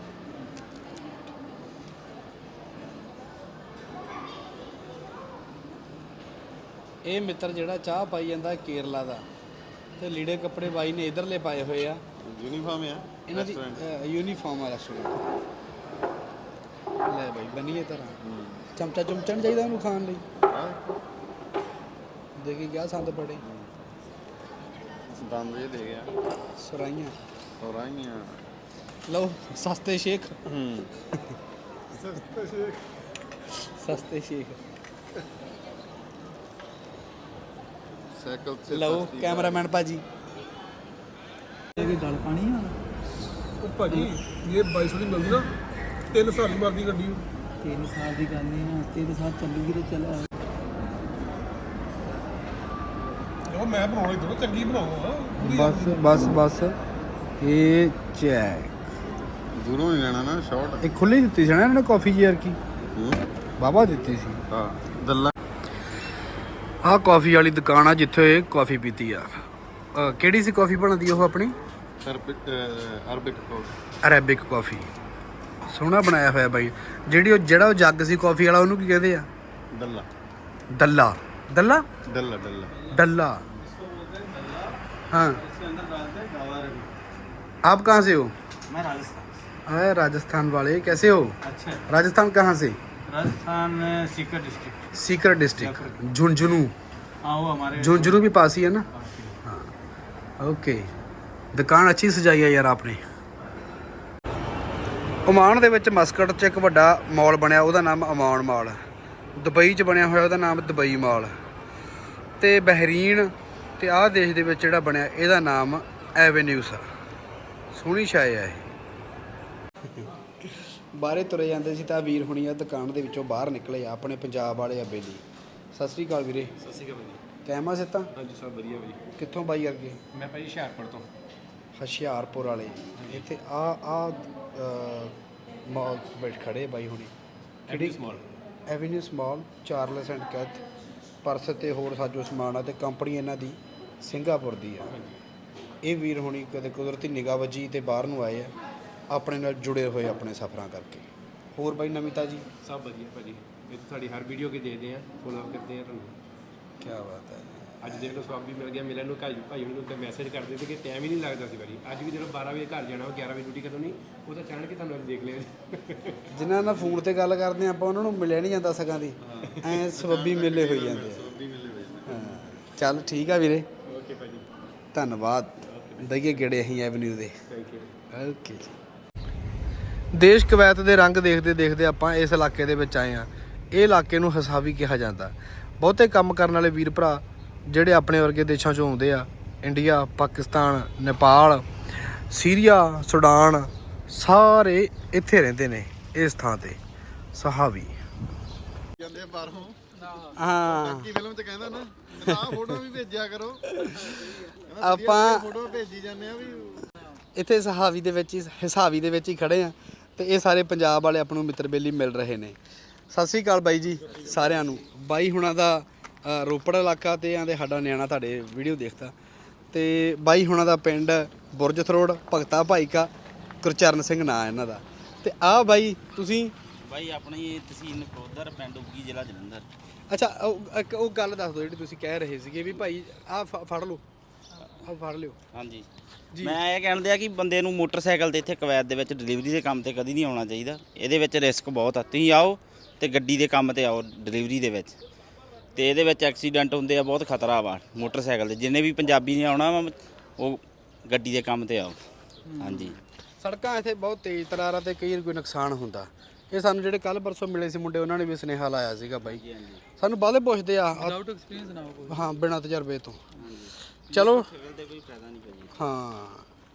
ਇਹ ਮਿੱਤਰ ਜਿਹੜਾ ਚਾਹ ਪਾਈ ਜਾਂਦਾ ਕੇਰਲਾ ਦਾ ਤੇ ਲੀੜੇ ਕੱਪੜੇ ਬਾਈ ਨੇ ਇਧਰਲੇ ਪਾਏ ਹੋਏ ਆ। ਯੂਨੀਫਾਰਮ ਆ? ਇਹਨਾਂ ਦੀ ਯੂਨੀਫਾਰਮ ਆ ਰੈਸਟੋਰੈਂਟ ਲੈ ਬਾਈ ਬਣੀਏ ਤਰ੍ਹਾਂ। ਚਮਚਾ ਚਮਚਾ ਚਾਹੀਦਾ ਉਹਨੂੰ ਖਾਣ ਲਈ? ਦੇਖੀ ਗਿਆ ਸੰਦ ਪੜੇ? ਦੰਦ ਜੇ ਦੇ ਗਿਆ। ਸੁਰਾਈਆਂ। ਹੋਰਾਂਗੀਆਂ ਲਓ ਸਸਤੇ ਸ਼ੇਖ। ਹੂੰ। ਸਸਤੇ ਸ਼ੇਖ। ਸਸਤੇ ਸ਼ੇਖ। ਸਾਈਕਲ ਤੇ ਲਓ ਕੈਮਰਾਮੈਨ ਭਾਜੀ। ਇਹਦੀ ਗੱਲ ਪਾਣੀ ਆ। ਉਹ ਭਾਜੀ ਇਹ 2200 ਦੀ ਮਿਲਦੀ ਨਾ 3 ਸਾਲ ਦੀ ਮਰਦੀ ਗੱਡੀ। ਨੂੰ ਸਾਲ ਦੀ ਗੱਲ ਨਹੀਂ ਆ 3 ਸਾਲ ਚੱਲੂਗੀ ਤੇ ਚੱਲ ਉਹ ਮੈਂ ਬਣਾਉਣੀ ਤੋਂ ਚੰਗੀ ਬਣਾਉਂਗਾ ਬਸ ਬਸ ਬਸ। ਇਹ ਚੈੱਕ। ਦੂਰੋਂ ਹੀ ਲੈਣਾ ਨਾ ਸ਼ਾਰਟ। ਇਹ ਖੁੱਲੀ ਦਿੱਤੀ ਸੀ ਨਾ ਇਹਨਾਂ ਕਾਫੀ ਯਾਰ ਕੀ? ਬਾਬਾ ਦਿੱਤੀ ਸੀ। ਹਾਂ। ਆਹ ਕਾਫੀ ਵਾਲੀ ਦੁਕਾਨ ਆ ਜਿੱਥੇ ਇਹ ਕਾਫੀ ਪੀਤੀ ਆ ਅਹ ਕਿਹੜੀ ਸੀ ਕਾਫੀ ਬਣਦੀ ਉਹ ਆਪਣੀ अरबिक अरबिक कोड ਅਰੇਬਿਕ ਕਾਫੀ ਸੋਹਣਾ ਬਣਾਇਆ ਹੋਇਆ ਬਾਈ ਜਿਹੜੀ ਉਹ ਜਿਹੜਾ ਉਹ ਜੱਗ ਸੀ ਕਾਫੀ ਵਾਲਾ ਉਹਨੂੰ ਕੀ ਕਹਿੰਦੇ ਆ दल्ला ਦੱਲਾ ਦੱਲਾ डल्ला डल्ला डल्ला हाँ आप कहाँ से हो ਮੈਂ ਰਾਜਸਥਾਨ अरे राजस्थान वाले कैसे हो ਅੱਛਾ राजस्थान कहाँ से राजस्थान सीकर डिस्ट्रिक्ट सीकर डिस्ट्रिक्ट झुंझुनू हाँ वो हमारे झुंझुनू भी पास ही है ना ओके ਦੁਕਾਨ ਅੱਛੀ ਸਜਾਈ ਹੈ ਯਾਰ ਆਪਨੇ ਓਮਾਨ ਦੇ ਵਿੱਚ ਮਸਕਟ 'ਚ ਇੱਕ ਵੱਡਾ ਮਾਲ ਬਣਿਆ ਉਹਦਾ ਨਾਮ ਅਮਾਨ ਮਾਲ ਦੁਬਈ 'ਚ ਬਣਿਆ ਹੋਇਆ ਉਹਦਾ ਨਾਮ ਦੁਬਈ ਮਾਲ ਤੇ ਬਹਿਰੀਨ ਤੇ ਆਹ ਦੇਸ਼ ਦੇ ਵਿੱਚ ਜਿਹੜਾ ਬਣਿਆ ਇਹਦਾ ਨਾਮ ਐਵੇਨਿਊਸ ਆ ਸੋਹਣੀ ਛਾਏ ਆ ਇਹ ਬਾਹਰੇ ਤੁਰੇ ਜਾਂਦੇ ਸੀ ਤਾਂ ਵੀਰ ਹੁਣੀ ਆ ਦੁਕਾਨ ਦੇ ਵਿੱਚੋਂ ਬਾਹਰ ਨਿਕਲੇ ਆ ਆਪਣੇ ਪੰਜਾਬ ਵਾਲੇ ਆ ਬੇਲੀ ਸਤਿ ਸ੍ਰੀ ਅਕਾਲ ਵੀਰੇ। ਸਤਿ ਸ਼੍ਰੀ ਅਕਾਲ ਕੈਮਾ ਸਿੱਤਾ ਹਾਂਜੀ ਸਭ ਵਧੀਆ ਭਾਜੀ ਕਿੱਥੋਂ ਬਾਈ ਅਰਗੇ ਮੈਂ ਭਾਜੀ ਹੁਸ਼ਿਆਰਪੁਰ ਤੋਂ। ਹੁਸ਼ਿਆਰਪੁਰ ਵਾਲੇ। ਇੱਥੇ ਆ ਆ ਮਾਲ ਬੈਠ ਖੜੇ ਬਾਈ ਹੁਣੀ। ਕਿਹੜੀ? Small avenue small Charles and Keith purse ਤੇ ਹੋਰ ਸਾਜੋ ਸਮਾਨ ਆ ਤੇ ਕੰਪਨੀ ਇਹਨਾਂ ਦੀ ਸਿੰਗਾਪੁਰ ਦੀ ਆ। ਇਹ ਵੀਰ ਹੁਣੀ ਕਦੇ ਕੁਦਰਤੀ ਨਿਗਾਹ ਵੱਜੀ ਤੇ ਬਾਹਰ ਨੂੰ ਆਏ ਆ। ਆਪਣੇ ਨਾਲ ਜੁੜੇ ਹੋਏ ਆਪਣੇ ਸਫ਼ਰਾਂ ਕਰਕੇ। ਹੋਰ ਬਾਈ ਨਮਿਤਾ ਜੀ? ਸਭ ਵਧੀਆ ਭਾਜੀ। ਇਹ ਤਾਂ ਸਾਡੀ ਹਰ ਵੀਡੀਓ ਕੇ ਦੇਖਦੇ ਆ ਫੋਲੋ ਕਰਦੇ ਆ ਤੁਹਾਨੂੰ। ਕੀ ਬਾਤ ਹੈ। ਅੱਜ ਦੇਖ ਲਓ ਸਵਾਬ ਵੀ ਮਿਲ ਗਿਆ ਮਿਲਣ ਨੂੰ। ਭਾਈ ਭਾਈ ਨੂੰ ਤੇ ਮੈਸੇਜ ਕਰਦੇ ਸੀ ਕਿ ਟਾਈਮ ਹੀ ਨਹੀਂ ਲੱਗਦਾ ਸੀ ਭਾਜੀ। ਅੱਜ ਵੀ ਜਦੋਂ 12 ਵਜੇ ਘਰ ਜਾਣਾ ਉਹ 11 ਵਜੇ ਡਿਊਟੀ ਕਰਨੀ ਉਹ ਤਾਂ ਚਾਹਣ ਕਿ ਤੁਹਾਨੂੰ ਅੱਜ ਦੇਖ ਲਿਆ। ਜਿਨ੍ਹਾਂ ਨਾਲ ਫੋਨ ਤੇ ਗੱਲ ਕਰਦੇ ਆਪਾਂ ਉਹਨਾਂ ਨੂੰ ਮਿਲਿਆ ਨਹੀਂ ਜਾਂਦਾ ਸਕਾਂ ਦੀ। ਐ ਸਬੱਬੀ ਮੇਲੇ ਹੋਈ ਜਾਂਦੇ ਆ। ਚੱਲ ਠੀਕ ਆ ਵੀਰੇ। ਓਕੇ ਭਾਜੀ। ਧੰਨਵਾਦ। ਦਈਏ ਗੇੜੇ ਅਸੀਂ ਐਵਨਿਊ ਦੇ। ਥੈਂਕ ਯੂ ਓਕੇ ਦੇਸ਼ ਕਵੈਤ ਦੇ ਰੰਗ ਦੇਖਦੇ ਦੇਖਦੇ ਆਪਾਂ ਇਸ ਇਲਾਕੇ ਦੇ ਵਿੱਚ ਆਏ ਆ ਇਹ ਇਲਾਕੇ ਨੂੰ ਹਸਾਵੀ ਕਿਹਾ ਜਾਂਦਾ। ਬਹੁਤੇ ਕੰਮ ਕਰਨ ਵਾਲੇ ਵੀਰ ਭਰਾ ਜਿਹੜੇ ਆਪਣੇ ਵਰਗੇ ਦੇਸ਼ਾਂ ਚੋਂ ਆਉਂਦੇ ਆ India Pakistan Nepal Syria Sudan ਸਾਰੇ ਇੱਥੇ ਰਹਿੰਦੇ ਨੇ ਇਸ ਥਾਂ ਤੇ। ਸਹਾਵੀ। ਜਾਂਦੇ ਆ ਬਾਹਰੋਂ। ਹਾਂ। ਕੀ ਫਿਲਮ ਚ ਕਹਿੰਦਾ ਨਾ ਨਾ ਫੋਟੋ ਵੀ ਭੇਜਿਆ ਕਰੋ। ਆਪਾਂ ਫੋਟੋ ਭੇਜੀ ਜਾਂਦੇ ਆ ਵੀ। ਇੱਥੇ ਸਹਾਵੀ ਦੇ ਵਿੱਚ ਹੀ ਹਿਸਾਵੀ ਦੇ ਵਿੱਚ ਹੀ ਖੜੇ ਆ। ਤੇ ਇਹ ਸਾਰੇ ਪੰਜਾਬ ਵਾਲੇ ਆਪਾਂ ਨੂੰ ਮਿੱਤਰ ਬੇਲੀ ਮਿਲ ਰਹੇ ਨੇ। ਸਤਿ ਸ੍ਰੀ ਅਕਾਲ ਬਾਈ ਜੀ ਸਾਰਿਆਂ ਨੂੰ। ਬਾਈ ਹੁਣਾਂ ਦਾ ਅ, ਰੋਪੜ ਇਲਾਕਾ ਤੇ ਆਂਦੇ ਸਾਡਾ ਨਿਆਣਾ ਤੁਹਾਡੇ ਵੀਡੀਓ ਦੇਖਦਾ। ਤੇ ਬਾਈ ਹੁਣਾਂ ਦਾ ਪਿੰਡ ਬੁਰਜ ਥਰੋੜ ਭਗਤਾ ਭਾਈ ਕਾ ਗੁਰਚਰਨ ਸਿੰਘ ਨਾਂ ਇਹਨਾਂ ਦਾ। ਤੇ ਆਹ ਬਾਈ ਤੁਸੀਂ ਬਾਈ ਆਪਣੀ ਤਹਿਸੀਲ ਨਕੋਦਰ ਪਿੰਡ ਉੱਗੀ ਜ਼ਿਲ੍ਹਾ ਜਲੰਧਰ। ਅੱਛਾ ਉਹ ਇੱਕ ਉਹ ਗੱਲ ਦੱਸ ਦਿਓ ਜਿਹੜੀ ਤੁਸੀਂ ਕਹਿ ਰਹੇ ਸੀਗੇ ਵੀ ਭਾਈ ਆਹ ਫ- ਫੜ ਲਓ। ਆਹ ਫੜ ਲਿਓ। ਹਾਂਜੀ। ਜੀ। ਮੈਂ ਇਹ ਕਹਿਣ ਦਿਆ ਕਿ ਬੰਦੇ ਨੂੰ ਮੋਟਰਸਾਈਕਲ ਤੇ ਇੱਥੇ ਕਵੈਤ ਦੇ ਵਿੱਚ ਡਿਲੀਵਰੀ ਦੇ ਕੰਮ ਤੇ ਕਦੀ ਨਹੀਂ ਆਉਣਾ ਚਾਹੀਦਾ। ਇਹਦੇ ਵਿੱਚ ਰਿਸਕ ਬਹੁਤ ਆ। ਤੁਸੀਂ ਆਓ ਤੇ ਗੱਡੀ ਦੇ ਕੰਮ ਤੇ ਆਓ ਡਿਲੀਵਰੀ ਦੇ ਵਿੱਚ। ਤੇ ਇਹਦੇ ਵਿੱਚ ਐਕਸੀਡੈਂਟ ਹੁੰਦੇ ਆ ਬਹੁਤ ਖਤਰਾ ਵਾ ਮੋਟਰਸਾਈਕਲ ਤੇ। ਜਿੰਨੇ ਵੀ ਪੰਜਾਬੀ ਨੇ ਆਉਣਾ ਵਾ ਉਹ ਗੱਡੀ ਦੇ ਕੰਮ ਤੇ ਆਓ। ਹਾਂਜੀ। ਸੜਕਾਂ ਇੱਥੇ ਬਹੁਤ ਤੇਜ਼ ਤਰਾਰਾਂ ਤੇ ਕਈ ਵਾਰ ਕੋਈ ਨੁਕਸਾਨ ਹੁੰਦਾ। ਇਹ ਸਾਨੂੰ ਜਿਹੜੇ ਕੱਲ ਪਰਸੋਂ ਮਿਲੇ ਸੀ ਮੁੰਡੇ ਉਹਨਾਂ ਨੇ ਵੀ ਸੁਨੇਹਾ ਲਾਇਆ ਸੀਗਾ ਬਾਈ। ਸਾਨੂੰ ਬਾਅਦੇ ਪੁੱਛਦੇ ਆ। ਆ- ਵਿਦਆਊਟ ਐਕਸਪੀਰੀਅੰਸ ਨਾ ਹੋ ਕੋਈ ਹਾਂ ਬਿਨਾਂ ਤਜਰਬੇ ਤੋਂ। ਚਲੋ। ਸਿਵਲ ਤੇ ਕੋਈ ਫਾਇਦਾ ਨਹੀਂ ਭਾਜੀ। ਹਾਂ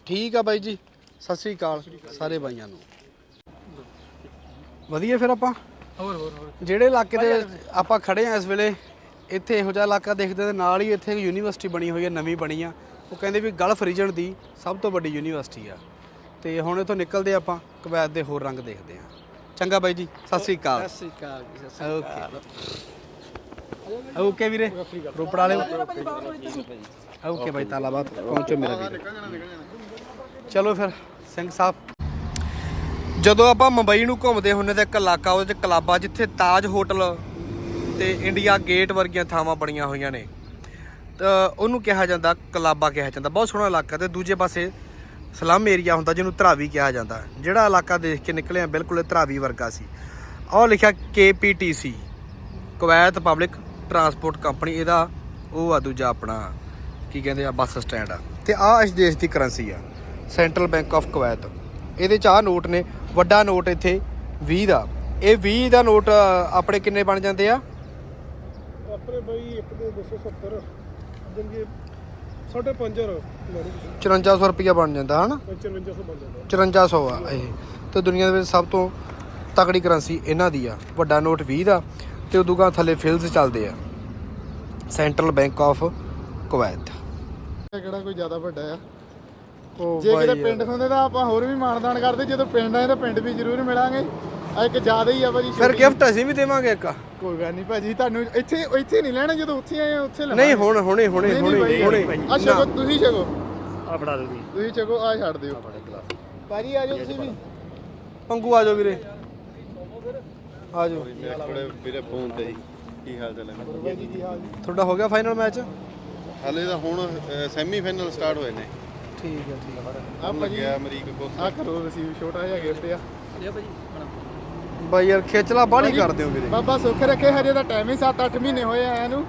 ਠੀਕ ਆ ਬਾਈ ਜੀ। ਸਤਿ ਸ੍ਰੀ ਅਕਾਲ ਸਾਰੇ ਬਾਈਆਂ ਨੂੰ। ਵਧੀਆ ਫਿਰ ਆਪਾਂ? ਹੋਰ ਹੋਰ ਹੋਰ। ਜਿਹੜੇ ਇਲਾਕੇ ਦੇ ਆਪਾਂ ਖੜੇ ਆ ਇਸ ਵੇਲੇ ਇੱਥੇ ਇਹੋ ਜਿਹਾ ਇਲਾਕਾ ਦੇਖਦੇ ਤੇ ਨਾਲ ਹੀ ਇੱਥੇ ਇੱਕ ਯੂਨੀਵਰਸਿਟੀ ਬਣੀ ਹੋਈ ਹੈ ਨਵੀਂ ਬਣੀ ਆ। ਉਹ ਕਹਿੰਦੇ ਵੀ ਗਲਫ ਰੀਜਨ ਦੀ ਸਭ ਤੋਂ ਵੱਡੀ ਯੂਨੀਵਰਸਿਟੀ ਆ। ਤੇ ਹੁਣ ਇੱਥੋਂ ਨਿਕਲਦੇ ਆਪਾਂ ਕਵੈਤ ਦੇ ਹੋਰ ਰੰਗ ਦੇਖਦੇ ਆ। ਚੰਗਾ ਬਾਈ ਜੀ ਸਤਿ ਸ੍ਰੀ ਅਕਾਲ। ਸਤਿ ਸ੍ਰੀ ਅਕਾਲ ਓਕੇ। ਓਕੇ ਵੀਰੇ ਰੋਪੜ ਵਾਲੇ। ਓਕੇ ਭਾਈ ਤਾਲਾਬਾਦ ਪਹੁੰਚੋ ਮੇਰਾ ਵੀਰ ਚਲੋ ਫਿਰ ਸਿੰਘ ਸਾਹਿਬ ਜਦੋਂ ਆਪਾਂ ਮੁੰਬਈ ਨੂੰ ਘੁੰਮਦੇ ਹੁੰਨੇ ਤਾਂ ਇੱਕ ਇਲਾਕਾ ਉਹਦੇ ਚ ਕਲਾਬਾ ਜਿੱਥੇ ਤਾਜ ਹੋਟਲ ਤੇ ਇੰਡੀਆ ਗੇਟ ਵਰਗੀਆਂ ਥਾਵਾਂ ਬਣੀਆਂ ਹੋਈਆਂ ਨੇ ਤਾਂ ਉਹਨੂੰ ਕਿਹਾ ਜਾਂਦਾ ਕਲਾਬਾ ਕਿਹਾ ਜਾਂਦਾ ਬਹੁਤ ਸੋਹਣਾ ਇਲਾਕਾ ਤੇ ਦੂਜੇ ਪਾਸੇ ਸਲਮ ਏਰੀਆ ਹੁੰਦਾ ਜਿਹਨੂੰ ਧਰਾਵੀ ਕਿਹਾ ਜਾਂਦਾ ਜਿਹੜਾ ਇਲਾਕਾ ਦੇਖ ਕੇ ਨਿਕਲੇ ਆ ਬਿਲਕੁਲ ਧਰਾਵੀ ਵਰਗਾ ਸੀ ਆਹ ਲਿਖਿਆ KPTC Kuwait public transport company ਇਹਦਾ ਉਹ ਆ ਦੂਜਾ ਆਪਣਾ ਕੀ ਕਹਿੰਦੇ ਆ ਬੱਸ ਸਟੈਂਡ ਆ। ਤੇ ਆ ਇਸ ਦੇਸ਼ ਦੀ ਕਰੰਸੀ ਆ ਸੈਂਟਰਲ ਬੈਂਕ ਆਫ ਕੁਵੈਤ। ਇਹਦੇ ਚ ਆ ਨੋਟ ਨੇ ਵੱਡਾ ਨੋਟ ਇੱਥੇ 20 ਦਾ। ਇਹ 20 ਦਾ ਨੋਟ ਆਪਣੇ ਕਿੰਨੇ ਬਣ ਜਾਂਦੇ ਆ? ਆਪਣੇ ਬਈ ਇੱਕ ਦੇ 270 ਜਨਗੇ 5.5 ਲੈਣੀ 5400 ਰੁਪਇਆ ਬਣ ਜਾਂਦਾ ਹਨਾ? 5400 ਬਣ ਜਾਂਦਾ। 5400 ਆ ਇਹ। ਤੇ ਦੁਨੀਆ ਦੇ ਵਿੱਚ ਸਭ ਤੋਂ ਤਕੜੀ ਕਰੰਸੀ ਇਹਨਾਂ ਦੀ ਆ। ਵੱਡਾ ਨੋਟ 20 ਦਾ ਤੇ ਉਦੋਂ ਗਾ ਥੱਲੇ ਫਿਲਸ ਚੱਲਦੇ ਆ। Central Bank of Kuwait. ਕਿਹੜਾ ਕੋਈ ਜ਼ਿਆਦਾ ਵੱਡਾ ਆ। ਉਹ ਜੇ ਕਿਤੇ ਪਿੰਡ ਹੁੰਦੇ ਤਾਂ ਆਪਾਂ ਹੋਰ ਵੀ ਮਾਨਦਾਨ ਕਰਦੇ ਜਦੋਂ ਪਿੰਡ ਆਏ ਤਾਂ ਪਿੰਡ ਵੀ ਜ਼ਰੂਰ ਮਿਲਾਂਗੇ। ਆ ਇੱਕ ਜ਼ਿਆਦਾ ਹੀ ਆ ਭਾਜੀ ਫਿਰ ਗਿਫਟ ਅਸੀਂ ਵੀ ਦੇਵਾਂਗੇ ਇੱਕ। ਕੋਈ ਗੱਲ ਨਹੀਂ ਭਾਜੀ ਤੁਹਾਨੂੰ ਇੱਥੇ ਇੱਥੇ ਨਹੀਂ ਲੈਣਾ ਜਦੋਂ ਉੱਥੇ ਆਏ ਆ, ਉੱਥੇ ਲੈਣਾ। ਨਹੀਂ ਹੁਣ ਹੁਣੇ ਹੁਣੇ ਹੁਣੇ ਹੁਣੇ। ਆ ਛਕੋ ਤੁਸੀਂ ਛਕੋ। ਆ ਫੜਾ ਦੋ ਤੁਸੀਂ ਛਕੋ ਆ ਛੱਡ ਦਿਓ। ਭਾਜੀ ਆ ਜਾਓ ਤੁਸੀਂ ਵੀ। ਪੰਗੂ ਆ ਜਾਓ ਵੀਰੇ। ਆ ਜਾਓ। ਵੀਰੇ ਫੋਨ ਤੇ ਜੀ ਕੀ ਹਾਲ ਚਾਲ ਹੈ? ਤੁਹਾਡਾ ਹੋ ਗਿਆ ਫਾਈਨਲ ਮੈਚ ਹਲੇ ਤਾਂ ਹੁਣ ਸੈਮੀ ਫਾਈਨਲ ਸਟਾਰਟ ਹੋਏ ਨੇ। ਠੀਕ ਹੈ ਠੀਕ ਹੈ। ਆ ਲੱਗਿਆ ਅਮਰੀਕ ਕੋ ਆ ਕਰੋ ਰਸੀਵ ਛੋਟਾ ਜਿਹਾ ਗਿਫਟ ਆ। ਲਿਆ ਭਾਜੀ ਬਣਾ। ਬਾਈ ਯਾਰ ਖੇਚਲਾ ਬਾਹਲੀ ਕਰਦੇ ਹੋ ਵੀਰੇ। ਬਾਬਾ ਸੁੱਖ ਰੱਖੇ ਹਜੇ ਤਾਂ ਟਾਈਮ ਹੀ 7-8 ਮਹੀਨੇ ਹੋਏ ਆਇਆ ਨੂੰ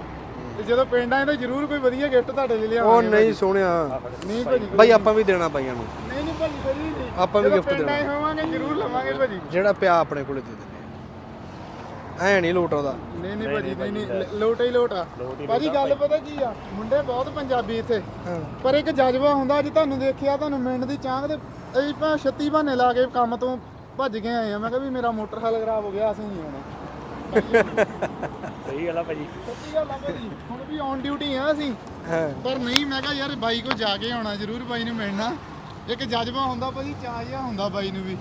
ਤੇ ਜਦੋਂ ਪਿੰਡ ਆਏ ਤਾਂ ਜ਼ਰੂਰ ਕੋਈ ਵਧੀਆ ਗਿਫਟ ਤੁਹਾਡੇ ਲਈ ਉਹ ਲਿਆਵਾਂਗੇ ਨਹੀਂ ਸੋਹਣਿਆ ਨਹੀਂ ਭਾਜੀ ਬਾਈ ਆਪਾਂ ਵੀ ਦੇਣਾ ਬਾਈਆਂ ਨੂੰ। ਨਹੀਂ ਨਹੀਂ ਭਾਜੀ ਨਹੀਂ। ਆਪਾਂ ਵੀ ਆਏ ਦੇਣਾ। ਹੋਵਾਂਗੇ ਜ਼ਰੂਰ ਲਵਾਂਗੇ ਭਾਜੀ। ਜਿਹੜਾ ਪਿਆ ਆਪਣੇ ਕੋਲੇ ਦੇ ਆ ਐ ਨਹੀਂ ਲੋਟ ਆਉਂਦਾ ਨਹੀਂ ਨਹੀਂ ਭਾਜੀ ਨਹੀਂ ਨਹੀਂ ਲੋਟ ਹੀ ਲੋਟ ਆ। ਭਾਜੀ ਗੱਲ ਪਤਾ ਕੀ ਆ? ਮੁੰਡੇ ਬਹੁਤ ਪੰਜਾਬੀ ਇੱਥੇ। ਹਾਂ। ਪਰ ਇੱਕ ਜਜ਼ਬਾ ਹੁੰਦਾ ਜੀ ਤੁਹਾਨੂੰ ਦੇਖਿਆ ਤੁਹਾਨੂੰ ਮਿੰਟ ਦੀ ਚਾਂਗ ਦੇ ਅਸੀਂ ਭਾ 36 ਬਹਾਨੇ ਲਾ ਕੇ ਕੰਮ ਤੋਂ ਭੱਜ ਕੇ ਆਏ ਆ। ਮੈਂ ਕਿਹਾ ਵੀ ਮੇਰਾ ਮੋਟਰ ਹਾਲ ਖਰਾਬ ਹੋ ਗਿਆ ਅਸੀਂ ਨਹੀਂ ਆਉਣਾ। ਸਹੀ ਗੱਲ ਆ ਭਾਜੀ। ਸੱਚੀ ਗੱਲ ਆ ਭਾਜੀ ਹੁਣ ਵੀ ਔਨ ਡਿਊਟੀ ਆ ਅਸੀਂ। ਹਾਂ। ਪਰ ਨਹੀਂ ਮੈਂ ਕਿਹਾ ਯਾਰ ਬਾਈ ਕੋ ਜਾ ਕੇ ਆਉਣਾ ਜ਼ਰੂਰ ਬਾਈ ਨੂੰ ਮਿਲਣਾ। ਇੱਕ ਜਜ਼ਬਾ ਹੁੰਦਾ ਭਾਜੀ ਚਾਹ ਜਿਹਾ ਹੁੰਦਾ ਬਾਈ ਨੂੰ ਵੀ।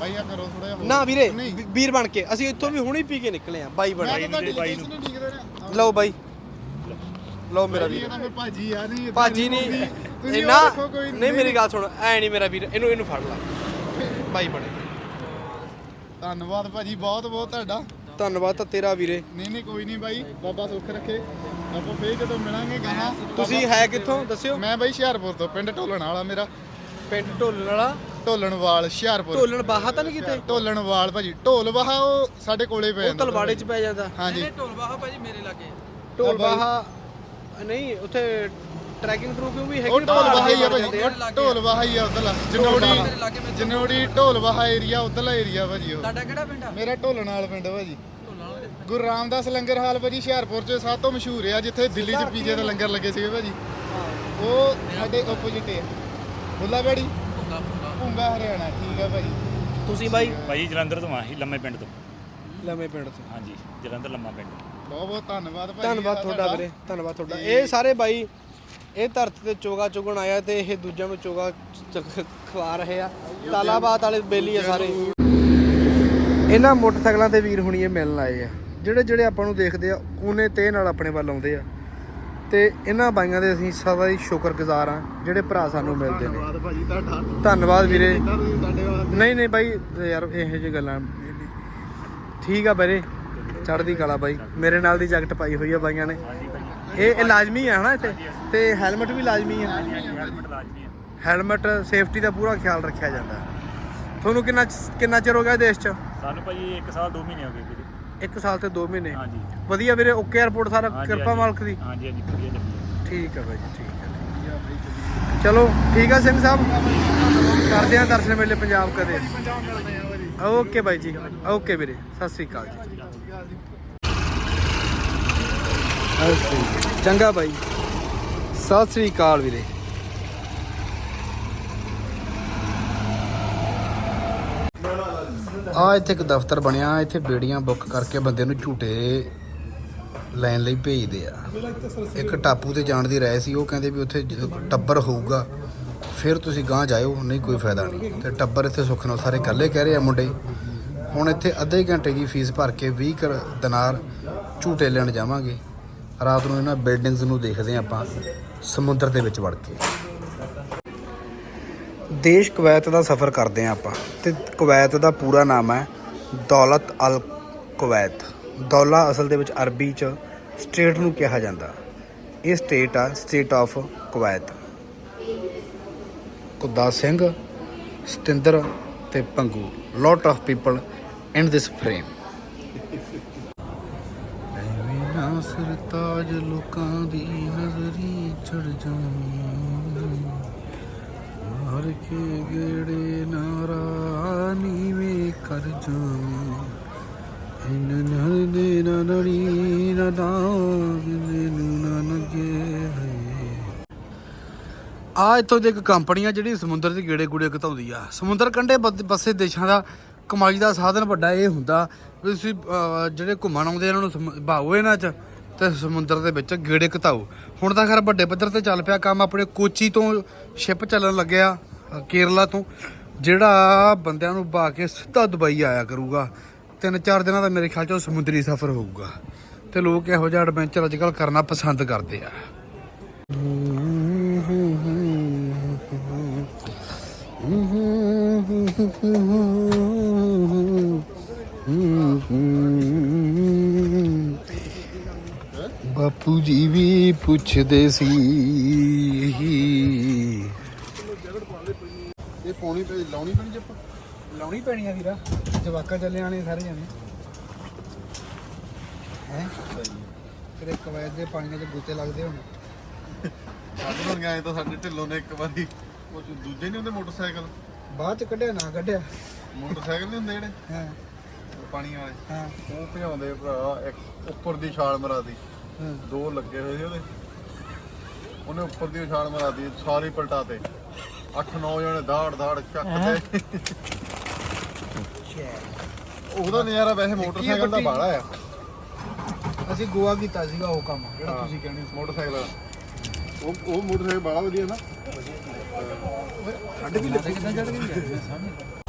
ਬਾਈ ਆ ਕਰੋ ਥੋੜਾ ਜਿਹਾ ਹੋਰ। ਨਾ ਵੀਰੇ ਵੀ- ਵੀਰ ਬਣ ਕੇ। ਅਸੀਂ ਇੱਥੋਂ ਵੀ ਹੁਣੇ ਪੀ ਕੇ ਨਿਕਲੇ ਆ ਬਾਈ ਬਣ ਮੈਂ। ਤਾਂ ਡਿੱਗਦੇ ਲਓ ਬਾਈ। ਲਓ ਮੇਰਾ ਵੀਰ। ਭਾਜੀ ਆ ਨਹੀਂ ਭਾਜੀ ਨਹੀਂ ਮੇਰੀ ਗੱਲ ਸੁਣ ਐ ਨਹੀਂ ਮੇਰਾ ਵੀਰ ਇਹਨੂੰ ਇਹਨੂੰ ਫੜ ਲਾ। ਬਾਈ ਬਣੇ ਧੰਨਵਾਦ ਭਾਜੀ ਬਹੁਤ ਬਹੁਤ ਤੁਹਾਡਾ। ਧੰਨਵਾਦ ਤਾਂ ਤੇਰਾ ਵੀਰੇ। ਨਹੀਂ ਨਹੀਂ ਕੋਈ ਨਹੀਂ ਬਾਈ। ਬਾਬਾ ਸੁੱਖ ਰੱਖੇ। ਆਪਾਂ ਫੇਰ ਜਦੋਂ ਮਿਲਾਂਗੇ ਗਾਹਾਂ ਤੁਸੀਂ ਹੈ ਕਿੱਥੋਂ? ਦੱਸਿਓ। ਮੈਂ ਬਾਈ ਹੁਸ਼ਿਆਰਪੁਰ ਤੋਂ ਪਿੰਡ ਢੋਲਣ ਵਾਲਾ ਮੇਰਾ। ਪਿੰਡ ਢੋਲਣ ਵਾਲਾ? ਢੋਲਣਵਾਲ ਹੁਸ਼ਿਆਰਪੁਰ। ਢੋਲਣ ਬਾਹਾ ਤਾਂ ਨਹੀਂ ਕਿਤੇ? ਢੋਲਣਵਾਲ ਭਾਜੀ। ਢੋਲ ਵਾਹਾ ਉਹ ਸਾਡੇ ਕੋਲੇ ਪੈ ਉਹ ਜਾਂਦਾ ਤਲਵਾੜੇ ਚ ਪੈ ਜਾਂਦਾ। ਹਾਂਜੀ। ਇਹ ਢੋਲਵਾਹਾ ਭਾਜੀ ਮੇਰੇ ਲਾਗੇ। ਢੋਲ ਬਾਹਾ ਨਹੀਂ ਉੱਥੇ ਟਰੈਕਿੰਗ ਟਰੂ ਕਿਉਂ ਵੀ ਹੈਗੀ? ਉਹ ਢੋਲ ਵਾਹਾ ਹੀ ਆ ਭਾਜੀ। ਉਹ ਲਾਗੇ। ਢੋਲ ਵਾਹਾ ਹੀ ਆ ਉਧਰਲਾ। ਮੇਰੇ ਜਨੋੜੀ ਜਨੋੜੀ ਢੋਲ ਵਾਹਾ ਏਰੀਆ ਉਧਰਲਾ ਏਰੀਆ ਭਾਜੀ ਉਹ। ਤੁਹਾਡਾ ਕਿਹੜਾ ਪਿੰਡ ਆ? ਮੇਰਾ ਢੋਲਣ ਵਾਲ ਪਿੰਡ ਭਾਜੀ। ਗੁਰੂ ਰਾਮਦਾਸ ਲੰਗਰ ਹਾਲ ਭਾਜੀ ਹੁਸ਼ਿਆਰਪੁਰ ਚ ਸਭ ਤੋਂ ਮਸ਼ਹੂਰ ਆ ਜਿੱਥੇ ਦਿੱਲੀ ਚ ਪੀਜੇ ਦਾ ਲੰਗਰ ਲੱਗੇ ਸੀਗੇ ਭਾਜੀ। ਉਹ ਸਾਡੇ ਆਪੋਜ਼ਿਟ ਹੈ ਬੁੱਲਾਬੇੜੀ ਭੁੱਗਾ ਭੁੱਗਾ ਹਰਿਆਣਾ ਠੀਕ ਆ ਭਾਜੀ ਤੁਸੀਂ ਬਾਈ? ਭਾਈ ਜਲੰਧਰ ਤੋਂ ਆ ਹੀ ਲੰਮੇ ਪਿੰਡ ਤੋਂ। ਲੰਮੇ ਪਿੰਡ ਤੋਂ। ਹਾਂਜੀ ਜਲੰਧਰ ਲੰਮਾ ਪਿੰਡ। ਬਹੁਤ ਬਹੁਤ ਧੰਨਵਾਦ ਭਾਈ ਧੰਨਵਾਦ ਤੁਹਾਡਾ ਵੀਰੇ ਧੰਨਵਾਦ ਤੁਹਾਡਾ। ਇਹ ਸਾਰੇ ਬਾਈ ਇਹ ਧਰਤੀ ਤੇ ਚੋਗਾ ਚੁਗਣ ਆਇਆ ਤੇ ਇਹ ਦੂਜਿਆਂ ਨੂੰ ਚੋਗਾ ਖਵਾ ਰਹੇ ਆ। ਤਾਲਾਬਾਦ ਵਾਲੇ ਬੇਲੀ ਆ ਸਾਰੇ। ਇਹਨਾਂ ਮੋਟਰਸਾਈਕਲਾਂ ਤੇ ਵੀਰ ਹੁਣੀ ਇਹ ਮਿਲਣ ਆਏ ਆ। ਜਿਹੜੇ ਜਿਹੜੇ ਆਪਾਂ ਨੂੰ ਦੇਖਦੇ ਆ ਉਹਨੇ ਤੇ ਨਾਲ ਆਪਣੇ ਵੱਲ ਆਉਂਦੇ ਆ। ਤੇ ਇਹਨਾਂ ਬਾਈਆਂ ਦੇ ਅਸੀਂ ਸਦਾ ਹੀ ਸ਼ੁਕਰਗੁਜ਼ਾਰ ਆ ਜਿਹੜੇ ਭਰਾ ਸਾਨੂੰ ਮਿਲਦੇ ਨੇ। ਧੰਨਵਾਦ ਭਾਜੀ ਤੁਹਾਡਾ। ਧੰਨਵਾਦ ਵੀਰੇ। ਨਹੀਂ ਨਹੀਂ ਬਾਈ ਯਾਰ ਇਹੋ ਜਿਹੀ ਗੱਲਾਂ। ਠੀਕ ਆ ਵੀਰੇ ਚੜ੍ਹਦੀ ਕਲਾ ਬਾਈ। ਮੇਰੇ ਨਾਲ ਦੀ ਜੈਕਟ ਪਾਈ ਹੋਈ ਆ ਬਾਈਆਂ ਨੇ। ਇਹ ਇਹ ਲਾਜ਼ਮੀ ਹੈ ਹਨਾ ਇੱਥੇ? ਤੇ ਹੈਲਮਟ ਵੀ ਲਾਜ਼ਮੀ ਹੈ ਹੈਲਮਟ ਲਾਜ਼ਮੀ ਹੈ ਹੈਲਮਟ ਸੇਫਟੀ ਦਾ ਪੂਰਾ ਖਿਆਲ ਰੱਖਿਆ ਜਾਂਦਾ। ਤੁਹਾਨੂੰ ਕਿੰਨਾ ਕਿੰਨਾ ਚਿਰ ਹੋ ਗਿਆ ਦੇਸ਼ 'ਚ? ਸਾਨੂੰ ਭਾਜੀ 1 ਸਾਲ 2 ਮਹੀਨੇ ਹੋ ਗਏ ਇੱਕ ਸਾਲ ਤੇ 2 ਮਹੀਨੇ। ਹਾਂਜੀ। ਵਧੀਆ ਵੀਰੇ ਓਕੇ 에ਅਰਪੋਰਟ ਸਾਰਾ ਹਾਂਜੀ, ਕਿਰਪਾ ਹਾਂਜੀ। ਮਾਲਕ ਦੀ। ਹਾਂਜੀ ਹਾਂਜੀ ਵਧੀਆ ਚੱਲੀ ਠੀਕ ਹੈ ਬਾਈ ਜੀ ਠੀਕ ਹੈ ਚਲੋ ਠੀਕ ਆ ਸਿੰਘ ਸਾਹਿਬ। ਕਰਦੇ ਆ ਦਰਸ਼ਨ ਮੇਲੇ ਪੰਜਾਬ ਕਦੇ। ਓਕੇ ਬਾਈ ਜੀ ਓਕੇ ਵੀਰੇ ਸਤਿ ਸ੍ਰੀ ਅਕਾਲ ਜੀ। ਓਕੇ ਚੰਗਾ ਬਾਈ। ਸਤਿ ਸ੍ਰੀ ਅਕਾਲ ਵੀਰੇ। ਆ ਇੱਥੇ ਇੱਕ ਦਫ਼ਤਰ ਬਣਿਆ, ਇੱਥੇ ਬੇੜੀਆਂ ਬੁੱਕ ਕਰਕੇ ਬੰਦੇ ਨੂੰ ਝੂਟੇ ਲੈਣ ਲਈ ਭੇਜਦੇ ਆ। ਇੱਕ ਟਾਪੂ ਤੇ ਜਾਣ ਦੀ ਰਾਏ ਸੀ, ਉਹ ਕਹਿੰਦੇ ਵੀ ਉੱਥੇ ਟੱਬਰ ਹੋਊਗਾ, ਫਿਰ ਤੁਸੀਂ ਗਾਂ ਜਾਇਓ, ਨਹੀਂ ਕੋਈ ਫਾਇਦਾ ਨਹੀਂ। ਤੇ ਟੱਬਰ ਇੱਥੇ ਸੁੱਖ ਨਾਲ ਸਾਰੇ ਇਕੱਲੇ ਕਹਿ ਰਹੇ ਆ ਮੁੰਡੇ। ਹੁਣ ਇੱਥੇ ਅੱਧੇ ਘੰਟੇ ਦੀ ਫੀਸ ਭਰ ਕੇ 20 ਕਰ ਦਿਨਾਰ ਝੂਟੇ ਲੈਣ ਜਾਵਾਂਗੇ। ਰਾਤ ਨੂੰ ਇਹਨਾਂ ਬਿਲਡਿੰਗਸ ਨੂੰ ਦੇਖਦੇ ਹਾਂ ਆਪਾਂ, ਸਮੁੰਦਰ ਦੇ ਵਿੱਚ ਵੜ ਕੇ। ਦੇਸ਼ ਕੁਵੈਤ ਦਾ ਸਫ਼ਰ ਕਰਦੇ ਹਾਂ ਆਪਾਂ ਤੇ ਕੁਵੈਤ ਦਾ ਪੂਰਾ ਨਾਮ ਹੈ ਦੌਲਤ ਅਲ ਕੁਵੈਤ। ਦੌਲਾ ਅਸਲ ਦੇ ਵਿੱਚ ਅਰਬੀ ਚ ਸਟੇਟ ਨੂੰ ਕਿਹਾ ਜਾਂਦਾ। ਇਹ ਸਟੇਟ ਆ, State of Kuwait. Kuda Singh, Satinder ਤੇ ਪੰਗੂ। Lot of people in this frame ਐਵੇਂ ਨਾ ਸਰਤਾਜ ਲੋਕਾਂ ਦੀ ਨਜ਼ਰੀ ਚੜ ਜਾਵਾਂ ਮਾਰ ਕੇ ਗੇੜੇ ਨਾਰਾ ਨੀਵੇਂ ਕਰ ਜਾਵਾਂ। ਇਨ ਨਰ ਦੇ ਨਾ ਨੜੀ ਨੂੰ ਨਾ ਆ ਇੱਥੋਂ ਦੀ ਇੱਕ ਕੰਪਨੀ ਆ ਜਿਹੜੀ ਸਮੁੰਦਰ ਦੇ ਗੇੜੇ ਗੂੜੇ ਘਤਾਉਂਦੀ ਆ। ਸਮੁੰਦਰ ਕੰਢੇ ਬੱਦ- ਬਸੇ ਦੇਸ਼ਾਂ ਦਾ ਕਮਾਈ ਦਾ ਸਾਧਨ ਵੱਡਾ ਇਹ ਹੁੰਦਾ। ਵੀ ਤੁਸੀਂ ਜਿਹੜੇ ਘੁੰਮਣ ਆਉਂਦੇ ਇਹਨਾਂ ਨੂੰ ਸਮ- ਇਹਨਾਂ 'ਚ ਤੇ ਸਮੁੰਦਰ ਦੇ ਵਿੱਚ ਗੇੜੇ ਘਤਾਓ ਹੁਣ ਤਾਂ ਖੈਰ ਵੱਡੇ ਪੱਧਰ ਤੇ ਚੱਲ ਪਿਆ ਕੰਮ, ਆਪਣੇ ਕੋਚੀ ਤੋਂ ਸ਼ਿਪ ਚੱਲਣ ਲੱਗਿਆ ਕੇਰਲਾ ਤੋਂ। ਜਿਹੜਾ ਬੰਦਿਆਂ ਨੂੰ ਬਾ ਕੇ ਸਿੱਧਾ ਦੁਬਈ ਆਇਆ ਕਰੂਗਾ, ਤਿੰਨ ਚਾਰ ਦਿਨਾਂ ਦਾ ਮੇਰੇ ਖਿਆਲ 'ਚ ਉਹ ਸਮੁੰਦਰੀ ਸਫ਼ਰ ਹੋਊਗਾ। ਤੇ ਲੋਕ ਇਹੋ ਜਿਹਾ ਐਡਵੈਂਚਰ ਅੱਜ ਕੱਲ੍ਹ ਕਰਨਾ ਪਸੰਦ ਕਰਦੇ ਆ। [LAUGHS] ਬਾਪੂ ਜੀ ਵੀ ਪੁੱਛਦੇ ਸੀ। ਇਹ ਪੌਣੀ ਪੈ ਲਾਉਣੀ ਪੈਣੀ ਜੱਪ ਲਾਉਣੀ ਪੈਣੀ ਆ ਵੀਰਾ। ਜਵਾਕਾ ਚੱਲੇ ਆਣੇ ਸਾਰੇ ਜਾਣੇ। ਹੈ? ਫਿਰ ਇੱਕ ਵਜੇ ਦੇ ਪਾਣੀਆਂ 'ਚ ਬੂਤੇ ਲੱਗਦੇ ਹੁਣ। ਸਾਡੇ ਨਾਲ ਗਏ ਤਾਂ ਸਾਡੇ ਢਿੱਲੋਂ ਨੇ ਇੱਕ ਵਾਰੀ। ਉਹ ਦੂਜੇ ਨਹੀਂ ਹੁੰਦੇ ਮੋਟਰਸਾਈਕਲ? ਬਾਅਦ 'ਚ ਕੱਢਿਆ ਨਾ ਕੱਢਿਆ। ਮੋਟਰਸਾਈਕਲ ਨਹੀਂ ਹੁੰਦੇ ਜਿਹੜੇ? ਹਾਂ। ਪਾਣੀ ਵਾਲੇ। ਹਾਂ। ਉਹ ਭਜਾਉਂਦੇ ਭਰਾ ਇੱਕ ਉੱਪਰ ਦੀ ਛਾਲ ਮਰਾਦੀ ਦੋ ਲੱਗੇ ਹੋਏ ਸੀ ਉਹਦੇ। ਉਹਨੇ ਉੱਪਰ ਦੀ ਛਾਲ ਮਰਾਦੀ ਸਾਰੇ ਪਲਟਾਤੇ 8-9 ਜਣੇ ਦਾੜ ਦਾੜ ਚੱਕਦੇ ਉਹਦਾ ਨਜ਼ਾਰਾ ਵੈਸੇ ਮੋਟਰਸਾਈਕਲ ਦਾ ਬਾਲਾ ਆ। ਅਸੀਂ ਗੋਆ ਕੀਤਾ ਸੀਗਾ ਉਹ ਕੰਮ ਜਿਹੜਾ। ਤੁਸੀਂ ਕਹਿੰਦੇ ਮੋਟਰਸਾਈਕਲ ਵਾਲਾ। ਉਹ ਉਹ ਮੋਟਰਸਾਈਕਲ ਬਾਲਾ ਵਧੀਆ ਨਾ। ਕੱਢ ਵੀ ਲੱਗੇ ਕਿੱਦਾਂ ਚੜ ਗਏ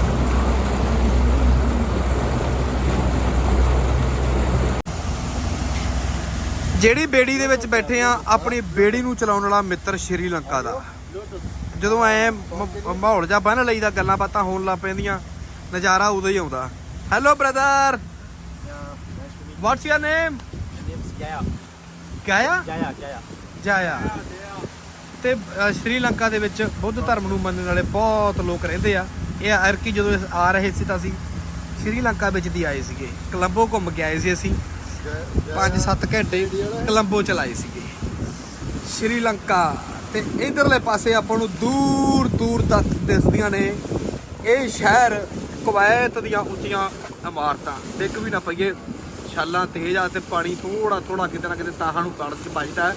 ਜਿਹੜੀ ਬੇੜੀ ਦੇ ਵਿੱਚ ਬੈਠੇ ਆ ਆਪਣੀ ਬੇੜੀ ਨੂੰ ਚਲਾਉਣ ਵਾਲਾ ਮਿੱਤਰ ਸ਼੍ਰੀਲੰਕਾ ਦਾ। ਜਦੋਂ ਐ ਮਾਹੌਲ ਜਾ ਬਨ ਲਈਦਾ ਗੱਲਾਂ ਬਾਤਾਂ ਹੋਣ ਲੱਗ ਪੈਂਦੀਆਂ ਨਜ਼ਾਰਾ ਉਦੋਂ ਹੀ ਆਉਂਦਾ। Hello brother what's your name ਜਾਇਆ ਜਾਇਆ ਜਾਇਆ ਤੇ ਸ਼੍ਰੀਲੰਕਾ ਦੇ ਵਿੱਚ ਬੁੱਧ ਧਰਮ ਨੂੰ ਮੰਨਣ ਵਾਲੇ ਬਹੁਤ ਲੋਕ ਰਹਿੰਦੇ ਆ। ਇਹ ਅਰਕੀ ਜਦੋਂ ਆ ਰਹੇ ਸੀ ਤਾਂ ਅਸੀਂ ਸ਼੍ਰੀਲੰਕਾ ਵਿੱਚ ਦੀ ਆਏ ਸੀਗੇ। ਕਲੰਬੋ ਘੁੰਮ ਕੇ ਆਏ ਸੀ ਅਸੀਂ। 5-7 ਘੰਟੇ ਕਲੰਬੋ ਚਲਾਏ ਸੀਗੇ। ਸ਼੍ਰੀਲੰਕਾ ਤੇ ਇਧਰਲੇ ਪਾਸੇ ਆਪਾਂ ਨੂੰ ਦੂਰ ਦੂਰ ਤੱਕ ਦਿਸਦੀਆਂ ਨੇ। ਇਹ ਸ਼ਹਿਰ ਕੁਵੈਤ ਦੀਆਂ ਉੱਚੀਆਂ ਇਮਾਰਤਾਂ। ਡਿੱਗ ਵੀ ਨਾ ਪਈਏ, ਛਾਲਾਂ ਤੇਜ਼ ਆ ਤੇ ਪਾਣੀ ਥੋੜਾ ਥੋੜਾ ਕਿਤੇ ਨਾ ਕਿਤੇ ਤਾਹਾਂ ਨੂੰ ਤੜ ਚ ਵੱਜਦਾ ਹੈ।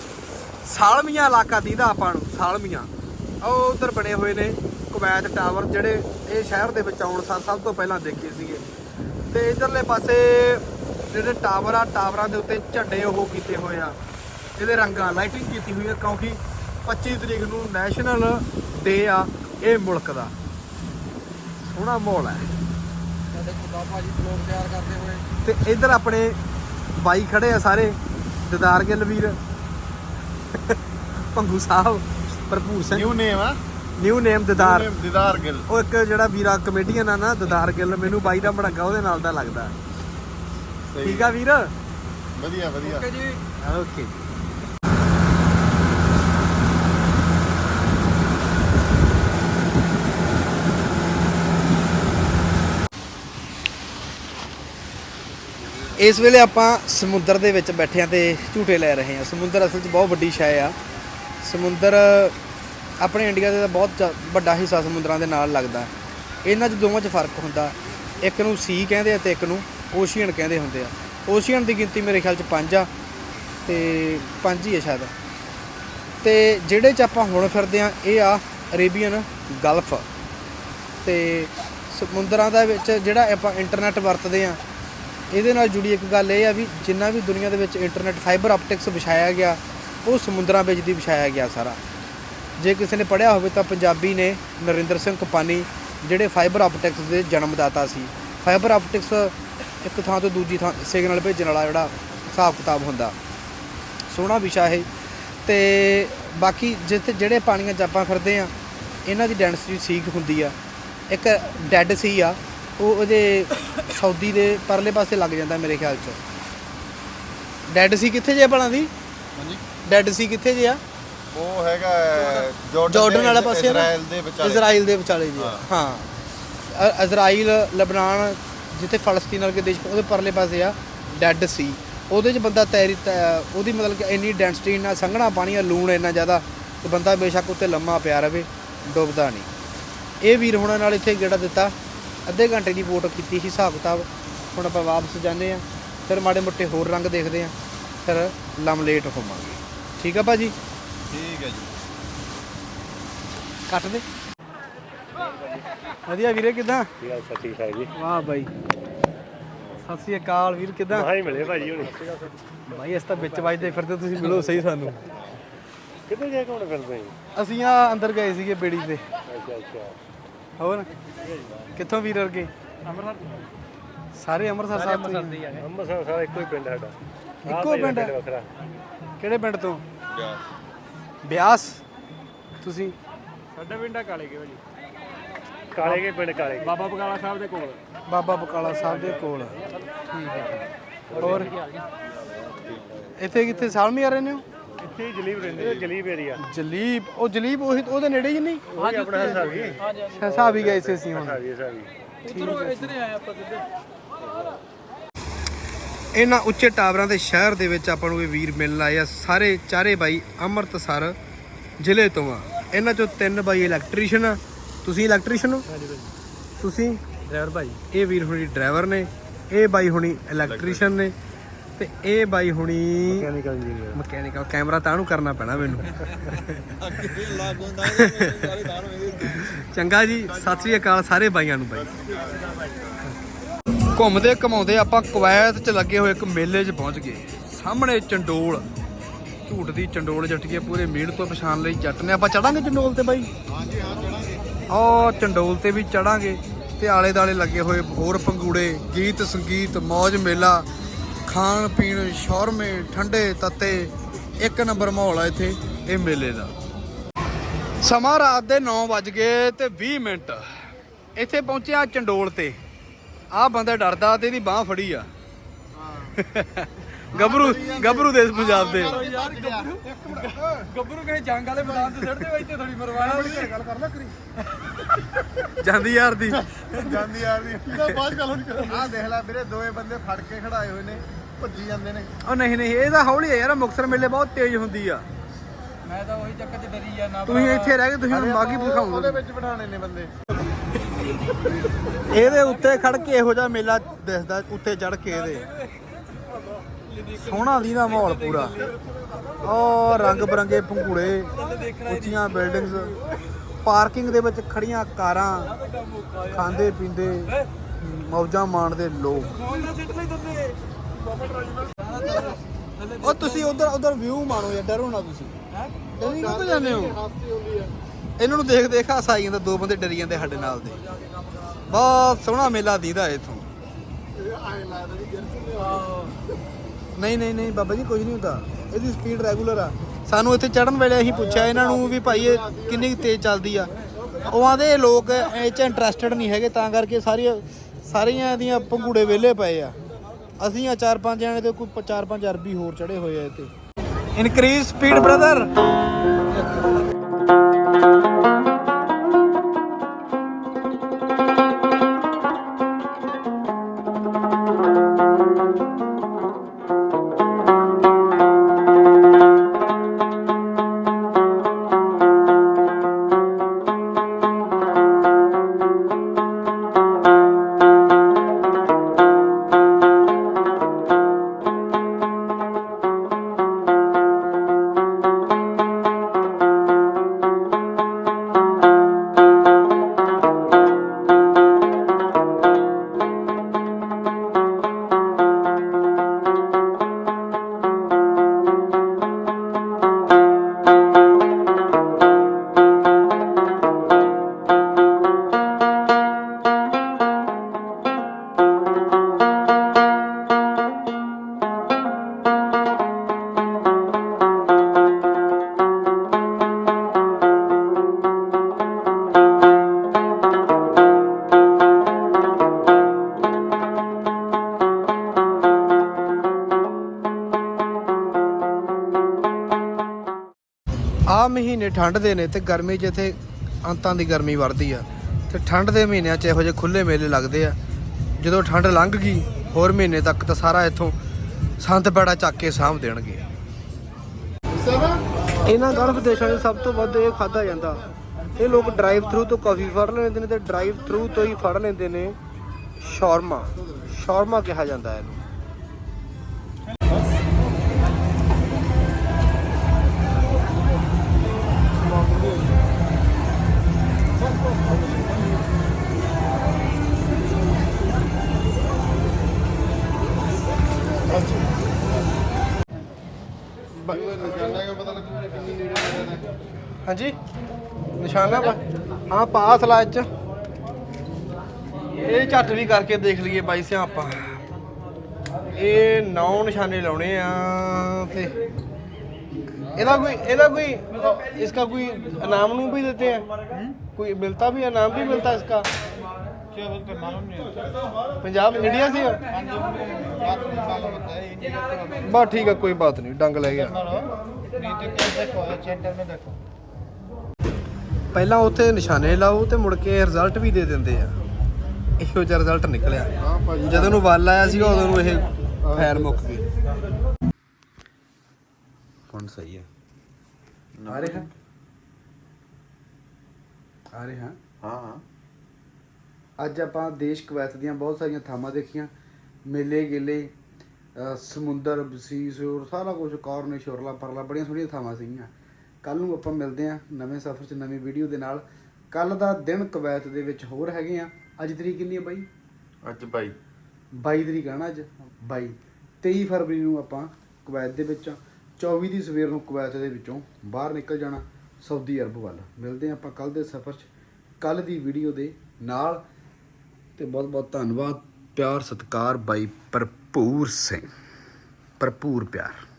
ਸਾਲਮੀਆਂ ਇਲਾਕਾ ਦੀਦਾ ਆਪਾਂ ਨੂੰ, ਸਾਲਮੀਆਂ। ਉਹ ਉਧਰ ਬਣੇ ਹੋਏ ਨੇ ਕੁਵੈਤ ਟਾਵਰ, ਜਿਹੜੇ ਇਹ ਸ਼ਹਿਰ ਦੇ ਵਿੱਚ ਆਉਣ ਸਾਰ ਸਭ ਤੋਂ ਪਹਿਲਾਂ ਦੇਖੇ ਸੀਗੇ। ਤੇ ਇਧਰਲੇ ਪਾਸੇ ਜਿਹੜੇ ਟਾਵਰ ਆ ਟਾਵਰਾਂ ਦੇ ਉੱਤੇ ਝੰਡੇ ਉਹ ਕੀਤੇ ਹੋਏ ਆ। ਇਹਦੇ ਰੰਗਾਂ ਲਾਈਟਿੰਗ ਕੀਤੀ ਹੋਈ ਹੈ ਕਿਉਂਕਿ 25 ਤਰੀਕ ਨੂੰ ਨੈਸ਼ਨਲ ਡੇ ਆ ਇਹ ਮੁਲਕ ਦਾ। ਸੋਹਣਾ ਮਾਹੌਲ ਹੈ ਤੇ ਇਧਰ ਆਪਣੇ ਬਾਈ ਖੜੇ ਆ ਸਾਰੇ ਦਿਦਾਰ ਗਿੱਲ ਵੀਰ। ਭੰਗੂ ਸਾਹਿਬ ਭਰਪੂਰ ਸਿੰਘ। ਨਿਊ ਨੇਮ ਆ। New name Didar. Didar Gill. ਉਹ ਇੱਕ ਜਿਹੜਾ ਵੀਰਾ ਕਮੇਡੀਅਨ ਆ ਨਾ ਦਿਦਾਰ ਗਿੱਲ ਮੈਨੂੰ ਬਾਈ ਦਾ ਮੜੰਗਾ ਉਹਦੇ ਨਾਲ ਦਾ ਲੱਗਦਾ। ਠੀਕ ਆ ਵੀਰ? ਵਧੀਆ ਵਧੀਆ। ਓਕੇ ਇਸ ਵੇਲੇ ਆਪਾਂ ਸਮੁੰਦਰ ਦੇ ਵਿੱਚ ਬੈਠੇ ਆ ਤੇ ਝੂਟੇ ਲੈ ਰਹੇ ਆ। ਸਮੁੰਦਰ ਅਸਲ 'ਚ ਬਹੁਤ ਵੱਡੀ ਸ਼ੈ ਆ। ਸਮੁੰਦਰ ਆਪਣੇ ਇੰਡੀਆ ਦੇ ਤਾਂ ਬਹੁਤ ਵੱਡਾ ਹਿੱਸਾ ਸਮੁੰਦਰਾਂ ਦੇ ਨਾਲ ਲੱਗਦਾ। ਇਹਨਾਂ 'ਚ ਦੋਵਾਂ 'ਚ ਫ਼ਰਕ ਹੁੰਦਾ। ਇੱਕ ਨੂੰ ਸੀ ਕਹਿੰਦੇ ਆ ਤੇ ਇੱਕ ਨੂੰ ਓਸ਼ੀਅਨ ਕਹਿੰਦੇ ਹੁੰਦੇ ਆ। ਓਸ਼ੀਅਨ ਦੀ ਗਿਣਤੀ ਮੇਰੇ ਖਿਆਲ 'ਚ ਪੰਜ ਆ ਤੇ ਪੰਜ ਹੀ ਆ ਸ਼ਾਇਦ। ਤੇ ਜਿਹੜੇ 'ਚ ਆਪਾਂ ਹੁਣ ਫਿਰਦੇ ਆ, ਇਹ ਆ ਅਰੇਬੀਅਨ ਗਲਫ ਤੇ ਸਮੁੰਦਰਾਂ ਦਾ ਵਿੱਚ ਜਿਹੜਾ ਆਪਾਂ ਇੰਟਰਨੈਟ ਵਰਤਦੇ ਆ, ਇਹਦੇ ਨਾਲ ਜੁੜੀ ਇੱਕ ਗੱਲ ਇਹ ਆ ਵੀ ਜਿੰਨਾ ਵੀ ਦੁਨੀਆ ਦੇ ਵਿੱਚ ਇੰਟਰਨੈਟ ਫਾਈਬਰ ਆਪਟਿਕਸ ਵਿਛਾਇਆ ਗਿਆ, ਉਹ ਸਮੁੰਦਰਾਂ ਵਿੱਚ ਦੀ ਵਿਛਾਇਆ ਗਿਆ ਸਾਰਾ। ਜੇ ਕਿਸੇ ਨੇ ਪੜ੍ਹਿਆ ਹੋਵੇ ਤਾਂ ਪੰਜਾਬੀ ਨੇ ਨਰਿੰਦਰ ਸਿੰਘ ਕਪਾਨੀ, ਜਿਹੜੇ ਫਾਈਬਰ ਆਪਟਿਕਸ ਦੇ ਜਨਮਦਾਤਾ ਸੀ। ਫਾਈਬਰ ਆਪਟਿਕਸ ਇੱਕ ਥਾਂ ਤੋਂ ਦੂਜੀ ਥਾਂ ਸਿਗਨਲ ਭੇਜਣ ਵਾਲਾ ਜਿਹੜਾ ਹਿਸਾਬ ਕਿਤਾਬ ਹੁੰਦਾ। ਸੋਹਣਾ ਵਿਸ਼ਾ ਇਹ। ਤੇ ਬਾਕੀ ਜਿੱਥੇ ਜਿਹੜੇ ਪਾਣੀਆਂ ਆਪਾਂ ਫਿਰਦੇ ਆ ਇਹਨਾਂ ਦੀ ਡੈਂਸਿਟੀ ਸੀਕ ਹੁੰਦੀ ਆ। ਇੱਕ ਡੈੱਡ ਸੀ ਆ ਉਹ ਉਹਦੇ ਸਾਊਦੀ ਦੇ ਪਰਲੇ ਪਾਸੇ ਲੱਗ ਜਾਂਦਾ ਮੇਰੇ ਖਿਆਲ 'ਚ। ਡੈੱਡ ਸੀ ਕਿੱਥੇ ਜੇ ਭਲਾਂ ਦੀ? ਹਾਂਜੀ। ਡੈੱਡ ਸੀ ਕਿੱਥੇ ਜੇ ਆ? ਉਹ ਹੈਗਾ ਜਾਰਡਨ ਵਾਲਾ ਪਾਸੇ? ਇਜ਼ਰਾਈਲ ਦੇ ਵਿਚਾਲੇ। ਇਜ਼ਰਾਈਲ ਦੇ ਵਿਚਾਲੇ ਜੀ ਹਾਂ। ਇਜ਼ਰਾਈਲ ਲਬਨਾਨ ਜਿੱਥੇ ਫਲਸਤੀਨ ਵਰਗੇ ਦੇਸ਼ ਉਹਦੇ ਪਰਲੇ ਪਾਸੇ ਆ ਡੈੱਡ ਸੀ ਉਹਦੇ 'ਚ ਬੰਦਾ ਤੈਰੀ ਤੈ- ਉਹਦੀ ਮਤਲਬ ਕਿ ਇੰਨੀ ਡੈਂਸਿਟੀ ਨਾਲ ਸੰਘਣਾ ਪਾਣੀ ਆ ਲੂਣ ਇੰਨਾ ਜ਼ਿਆਦਾ ਤੇ ਬੰਦਾ ਬੇਸ਼ੱਕ ਉੱਤੇ ਲੰਮਾ ਪਿਆ ਰਵੇ ਡੁੱਬਦਾ ਨਹੀਂ। ਇਹ ਵੀਰ ਹੁਣਾਂ ਨਾਲ ਇੱਥੇ ਗੇੜਾ ਦਿੱਤਾ ਅੱਧੇ ਘੰਟੇ ਦੀ ਵੋਟ ਕੀਤੀ ਸੀ ਹਿਸਾਬ ਕਿਤਾਬ। ਹੁਣ ਆਪਾਂ ਵਾਪਸ ਜਾਂਦੇ ਆ ਫਿਰ ਮਾੜੇ ਮੋਟੇ ਹੋਰ ਰੰਗ ਦੇਖਦੇ ਆ ਫਿਰ ਲਮਲੇਟ ਹੋਵਾਂਗੇ। ਠੀਕ ਆ ਭਾਜੀ? ਠੀਕ ਹੈ ਜੀ। ਕੱਟ ਦੇ। ਵਧੀਆ ਵੀਰੇ ਕਿਦਾਂ? ਕੀ ਹਾਲ ਸੱਚੀ ਹੈ ਜੀ। ਵਾਹ ਬਾਈ। ਸਤਿ ਸ੍ਰੀ ਅਕਾਲ ਵੀਰ ਕਿਦਾਂ? ਹਾਂ ਹੀ ਮਿਲੇ ਭਾਜੀ ਹੁਣ। ਬਾਈ ਇਸ ਤਾਂ ਵਿੱਚ ਵੱਜਦੇ ਫਿਰਦੇ ਤੁਸੀਂ ਮਿਲੋ ਸਹੀ ਸਾਨੂੰ। ਕਿੱਥੇ ਜਾ ਕੇ ਹੁਣ ਫਿਰਦੇ? ਜੀ ਅਸੀਂ ਆ ਅੰਦਰ ਗਏ ਸੀਗੇ ਬੇੜੀ ਤੇ। ਅੱਛਾ ਅੱਛਾ। ਹੋਰ? ਕਿੱਥੋਂ ਵੀਰ ਵਰਗੇ? ਸਾਰੇ ਅੰਮ੍ਰਿਤਸਰ ਸਾਹਿਬ ਤੋਂ ਹੀ। ਆ। ਅੰਮ੍ਰਿਤਸਰ ਸਾਰਾ ਇੱਕੋ ਹੀ ਪਿੰਡ ਸਾਡਾ। ਇੱਕੋ ਪਿੰਡ ਹੈ? ਵੱਖਰਾ। ਕਿਹੜੇ ਪਿੰਡ ਤੋਂ? ਬਿਆਸ। ਤੁਸੀਂ? ਸਾਡਾ ਪਿੰਡ ਆ ਕਾਲੇ ਕੇ ਭਾਜੀ। ਕਾਲੇ ਕੇ ਪਿੰਡ ਕਾਲੇ ਬਾਬਾ ਬਗਾਲਾ ਸਾਹਿਬ ਦੇ ਕੋਲ। ਬਾਬਾ ਬਕਾਲਾ ਸਾਹਿਬ ਦੇ ਕੋਲ। ਠੀਕ ਹੈ। ਹੋਰ? ਇੱਥੇ ਕਿੱਥੇ? ਸਾਲਮੀ ਆ ਰਹੇ ਨੇ ਹੋ? ਇੱਥੇ ਹੀ ਜਲੀਬ ਰਹਿੰਦੇ ਨੇ ਜਲੀਬ ਏਰੀਆ ਜਲੀਬ? ਉਹ ਜਲੀਬ ਉਹੀ ਉਹਦੇ ਨੇੜੇ ਹੀ ਨਹੀਂ? ਹਾਂ ਆਪਣਾ ਹਸਾਵੀ ਹਿਸਾਬ ਹੀ ਗਏ ਸੀ ਅਸੀਂ ਹੁਣ। ਹਸਾਵੀ ਹਸਾਵੀ ਇੱਧਰ ਹੀ ਆਏ ਆਪਾਂ ਸਿੱਧੇ। ਇਹਨਾਂ ਉੱਚੇ ਟਾਵਰਾਂ ਦੇ ਸ਼ਹਿਰ ਦੇ ਵਿੱਚ ਆਪਾਂ ਨੂੰ ਇਹ ਵੀਰ ਮਿਲਣ ਆਏ ਆ। ਸਾਰੇ ਚਾਰੇ ਬਾਈ ਅੰਮ੍ਰਿਤਸਰ ਜ਼ਿਲ੍ਹੇ ਤੋਂ ਆ। ਇਹਨਾਂ ਚੋਂ ਤਿੰਨ ਬਾਈ ਇਲੈਕਟ੍ਰੀਸ਼ੀਅਨ ਆ। ਤੁਸੀਂ ਇਲੈਕਟ੍ਰੀਸ਼ੀਅਨ ਹੋ? ਤੁਸੀਂ? ਡਰਾਈਵਰ ਭਾਈ। ਇਹ ਵੀਰ ਹੁਣੀ ਡਰਾਈਵਰ ਨੇ ਇਹ ਬਾਈ ਹੁਣੀ ਇਲੈਕਟ੍ਰੀਸ਼ੀਅਨ ਨੇ ਤੇ ਇਹ ਬਾਈ ਹੁਣੀ ਮੈਕੈਨੀਕਲ ਇੰਜੀਨੀਅਰ ਮਕੈਨਿਕਲ ਕੈਮਰਾ ਤਾਂ ਨੂੰ ਕਰਨਾ ਪੈਣਾ ਮੈਨੂੰ। ਚੰਗਾ ਜੀ ਸਤਿ ਸ੍ਰੀ ਅਕਾਲ ਸਾਰੇ ਬਾਈਆਂ ਨੂੰ ਬਾਈ। ਘੁੰਮਦੇ ਘਮਾਉਂਦੇ ਆਪਾਂ ਕੁਵੈਤ 'ਚ ਲੱਗੇ ਹੋਏ ਇੱਕ ਮੇਲੇ 'ਚ ਪਹੁੰਚ ਗਏ। ਸਾਹਮਣੇ ਚੰਡੋਲ। ਝੂਟ ਦੀ ਚੰਡੋਲ ਜੱਟੀਏ ਪੂਰੇ ਮੀਲ ਤੋਂ ਪਛਾਣ ਲਈ ਜੱਟ ਨੇ। ਆਪਾਂ ਚੜਾਂਗੇ ਚੰਡੋਲ ਤੇ ਬਾਈ? ਹਾਂਜੀ ਹਾਂ ਚੜਾਂਗੇ ਚੰਡੋਲ ਤੇ ਵੀ ਚੜਾਂਗੇ ਤੇ ਆਲੇ ਦਾਲੇ ਲੱਗੇ ਹੋਏ ਹੋਰ ਪੰਗੂੜੇ, ਗੀਤ, ਸੰਗੀਤ ਮौज ਮੇਲਾ, ਖਾਣ ਪੀਣ ਸ਼ੌਰਮੇ ਠੰਡੇ ਤੱਤੇ, ਇੱਕ ਨੰਬਰ ਮਾਹੌਲ ਆ ਇੱਥੇ, ਇਹ ਮੇਲੇ ਦਾ। ਸਮਾਂ ਰਾਤ ਦੇ 9 ਵੱਜ ਗਏ ਤੇ 20 ਮਿੰਟ। ਇੱਥੇ ਪਹੁੰਚਿਆ ਚੰਡੋਲ ਤੇ। ਆਹ ਬੰਦਾ ਡਰਦਾ ਤੇ ਇਹਦੀ ਬਾਹ ਫੜੀ ਆ। ਗੱਭਰੂ ਗੱਭਰੂ ਦੇਸ਼ ਪੰਜਾਬ ਦੇ। ਯਾਰ ਗੱਭਰੂ ਗੱਭਰੂ ਕਹੇ ਜੰਗ ਵਾਲੇ ਮੈਦਾਨ ਤੇ ਛੱਡਦੇ ਹੋਏ ਇੱਥੇ ਥੋੜੀ ਮਰਵਾਣਾ ਵੀ ਗੱਲ ਕਰ ਲੈ ਕਰੀ। ਜਾਂਦੀ ਯਾਰ ਦੀ। ਜਾਂਦੀ ਆ ਦੀ। ਬਾਅਦ ਗੱਲ ਨਹੀਂ ਕਰਾਂਗੇ। ਆਹ ਦੇਖ ਲੈ ਵੀਰੇ ਦੋਵੇਂ ਬੰਦੇ ਫੜ ਕੇ ਖੜਾਏ ਹੋਏ ਨੇ ਭੱਜੀ ਜਾਂਦੇ ਨੇ। ਉਹ ਨਹੀਂ ਨਹੀਂ ਇਹ ਤਾਂ ਹੌਲੀ ਆ ਯਾਰ ਮੁਕਸਰ ਮੇਲੇ ਬਹੁਤ ਤੇਜ਼ ਹੁੰਦੀ ਆ। ਮੈਂ ਤਾਂ ਉਹੀ ਚੱਕਰ 'ਚ ਡਰੀ ਜਾਂਦਾ ਤੁਸੀਂ ਇੱਥੇ ਰਹਿ ਕੇ ਤੁਸੀਂ ਬਾਗੀ ਉਹਦੇ ਦਿਖਾਉਂਗੇ ਵਿੱਚ ਬਿਠਾਣੇ ਨੇ ਬੰਦੇ। ਇਹਦੇ ਉੱਤੇ ਖੜ ਕੇ ਇਹੋ ਜਿਹਾ ਮੇਲਾ ਦਿਸਦਾ ਉੱਤੇ ਚੜ ਕੇ ਇਹਦੇ। ਸੋਹਣਾ ਦੀ ਦਾ ਮਾਹੌਲ ਪੂਰਾ। ਉਹ ਰੰਗ ਬਰੰਗੇ ਪੰਘੂੜੇ ਉੱਚੀਆਂ ਬਿਲਡਿੰਗਸ ਪਾਰਕਿੰਗ ਦੇ ਵਿੱਚ ਖੜੀਆਂ ਕਾਰਾਂ ਖਾਂਦੇ ਪੀਂਦੇ ਮੌਜਾਂ ਮਾਣਦੇ ਲੋਕ। ਉਹ ਤੁਸੀਂ ਉਧਰ ਉਧਰ ਵਿਊ ਮਾਣੋ ਯਾਰ ਡਰੋ ਨਾ ਤੁਸੀਂ। ਡਰੀ ਕਿੱਥੇ ਜਾਂਦੇ ਹੋ? ਇਹਨਾਂ ਨੂੰ ਦੇਖ ਦੇਖ ਹਾਸਾ ਆਈ ਜਾਂਦਾ ਦੋ ਬੰਦੇ ਡਰੀ ਜਾਂਦੇ ਸਾਡੇ ਨਾਲ ਦੇ। ਬਹੁਤ ਸੋਹਣਾ ਮੇਲਾ ਦੀਦਾ ਇਥੋਂ। ਆਏ ਲੱਗਦਾ ਵੀ ਗਿਰਸ ਨੇ ਨਹੀਂ ਨਹੀਂ ਨਹੀਂ, ਬਾਬਾ ਜੀ, ਕੁਝ ਨਹੀਂ ਹੁੰਦਾ। ਇਹਦੀ ਸਪੀਡ ਰੈਗੂਲਰ ਆ। ਸਾਨੂੰ ਇੱਥੇ ਚੜਨ ਵੇਲੇ ਅਸੀਂ ਪੁੱਛਿਆ ਇਹਨਾਂ ਨੂੰ ਵੀ ਭਾਈ ਇਹ ਕਿੰਨੀ ਕੁ ਤੇਜ਼ ਚੱਲਦੀ ਆ। ਉਹ ਆਂਦੇ ਲੋਕ ਇਹ ਚ ਇੰਟਰਸਟਡ ਨਹੀਂ ਹੈਗੇ, ਤਾਂ ਕਰਕੇ ਸਾਰੀਆਂ ਸਾਰੀਆਂ ਦੀਆਂ ਪੰਗੂੜੇ ਵਿਹਲੇ ਪਏ ਆ। ਅਸੀਂ ਆ ਚਾਰ ਪੰਜ ਜਣੇ ਤੇ ਕੋਈ ਚਾਰ ਪੰਜ ਅਰਬੀ ਹੋਰ ਚੜੇ ਹੋਏ ਆ ਇੱਥੇ। ਇਨਕਰੀਜ਼ ਸਪੀਡ ਬ੍ਰਦਰ ਠੰਡ ਦੇ ਨੇ ਤੇ ਗਰਮੀ 'ਚ ਇੱਥੇ ਅੰਤਾਂ ਦੀ ਗਰਮੀ ਵਰਦੀ ਆ। ਤੇ ਠੰਡ ਦੇ ਮਹੀਨਿਆਂ 'ਚ ਇਹੋ ਜਿਹੇ ਖੁੱਲੇ ਮੇਲੇ ਲੱਗਦੇ ਆ। ਜਦੋਂ ਠੰਡ ਲੰਘ ਗਈ, ਹੋਰ ਮਹੀਨੇ ਤੱਕ ਤਾਂ ਸਾਰਾ ਇੱਥੋਂ ਸੰਤ ਬੜਾ ਚੱਕ ਕੇ ਸਾਂਭ ਦੇਣਗੇ। ਇਹਨਾਂ ਗਲਫ ਦੇਸ਼ਾਂ 'ਚ ਸਭ ਤੋਂ ਵੱਧ ਇਹ ਖਾਦਾ ਜਾਂਦਾ। ਇਹ ਲੋਕ ਡਰਾਈਵ ਥਰੂ ਤੋਂ ਕਾਫੀ ਫੜ ਲੈਂਦੇ ਨੇ ਤੇ ਡਰਾਈਵ ਥਰੂ ਤੋਂ ਹੀ ਫੜ ਲੈਂਦੇ ਨੇ ਸ਼ੌਰਮਾ। ਸ਼ੌਰਮਾ ਕਿਹਾ ਜਾਂਦਾ ਹੈ ਇਹਨੂੰ। ਹਾਂਜੀ। ਨਿਸ਼ਾਨਾ ਪਾ ਹਾਂ ਪਾਸ ਲਾ ਚ। ਇਹ ਝੱਟ ਵੀ ਕਰਕੇ ਦੇਖ ਲਈਏ ਬਾਈ ਸਿਆ ਆਪਾਂ ਇਹ ਨੌ ਨਿਸ਼ਾਨੇ ਲਾਉਣੇ ਆ ਤੇ ਇਹਦਾ ਕੋਈ ਇਹਦਾ ਕੋਈ ਅ, इसका कोई इनाम ਨੂੰ भी देते हैं कोई मिलता भी है इनाम भी मिलता है इसका क्या बोलते मालूम नहीं पंजाब इंडिया से हो? बात नहीं मालूम होता है इंडिया बस ठीक है कोई बात नहीं डंग ले गया नहीं तो क्या देखो सेंटर में देखो ਪਹਿਲਾਂ ਉੱਥੇ ਨਿਸ਼ਾਨੇ ਲਾਓ ਤੇ ਮੁੜ ਕੇ ਰਿਜ਼ਲਟ ਵੀ ਦੇ ਦਿੰਦੇ ਆ ਇਹੋ ਜਿਹਾ ਰਿਜ਼ਲਟ ਨਿਕਲਿਆ ਹਾਂ ਭਾਜੀ ਜਦੋਂ ਨੂੰ ਵੱਲ ਆਇਆ ਸੀਗਾ ਉਦੋਂ ਨੂੰ ਇਹ ਫੈਰ ਮੁੱਕ ਗਏ ਹੁਣ ਸਹੀ ਹੈ ਆ ਰਿਹਾ? ਆ ਰਿਹਾ? ਹਾਂ ਹਾਂ। ਅੱਜ ਆਪਾਂ ਦੇਸ਼ ਕੁਵੈਤ ਦੀਆਂ ਬਹੁਤ ਸਾਰੀਆਂ ਥਾਵਾਂ ਦੇਖੀਆਂ। ਮੇਲੇ ਗੇਲੇ ਸਮੁੰਦਰ ਬਸੀਸ ਹੋਰ ਸਾਰਾ ਕੁਝ ਕਾਰਨਿਸ਼ ਹੋਰਲਾ ਪਰਲਾ ਬੜੀਆਂ ਸੋਹਣੀਆਂ ਥਾਵਾਂ ਸੀਗੀਆਂ। ਕੱਲ ਨੂੰ ਆਪਾਂ ਮਿਲਦੇ ਹਾਂ ਨਵੇਂ ਸਫ਼ਰ 'ਚ ਨਵੀਂ ਵੀਡੀਓ ਦੇ ਨਾਲ। ਕੱਲ ਦਾ ਦਿਨ ਕੁਵੈਤ ਦੇ ਵਿੱਚ ਹੋਰ ਹੈਗੇ ਆ। ਅੱਜ ਤਰੀਕ ਕਿੰਨੀ ਹੈ ਬਾਈ? ਅੱਜ ਭਾਈ 22 ਤਰੀਕ ਆ ਨਾ ਅੱਜ? 22 23 ਫਰਵਰੀ ਨੂੰ ਆਪਾਂ ਕੁਵੈਤ ਦੇ ਵਿੱਚ ਆ। 24 ਦੀ ਸਵੇਰ ਨੂੰ ਕੁਵੈਤ ਦੇ ਵਿੱਚੋਂ ਬਾਹਰ ਨਿਕਲ ਜਾਣਾ ਸਾਊਦੀ ਅਰਬ ਵੱਲ। ਮਿਲਦੇ ਹਾਂ ਆਪਾਂ ਕੱਲ ਦੇ ਸਫ਼ਰ 'ਚ। ਕੱਲ ਦੀ ਵੀਡੀਓ ਦੇ ਨਾਲ। ਤੇ ਬਹੁਤ ਬਹੁਤ ਧੰਨਵਾਦ। ਪਿਆਰ, ਸਤਿਕਾਰ ਬਾਈ ਭਰਪੂਰ ਸਿੰਘ। ਭਰਪੂਰ ਪਿਆਰ।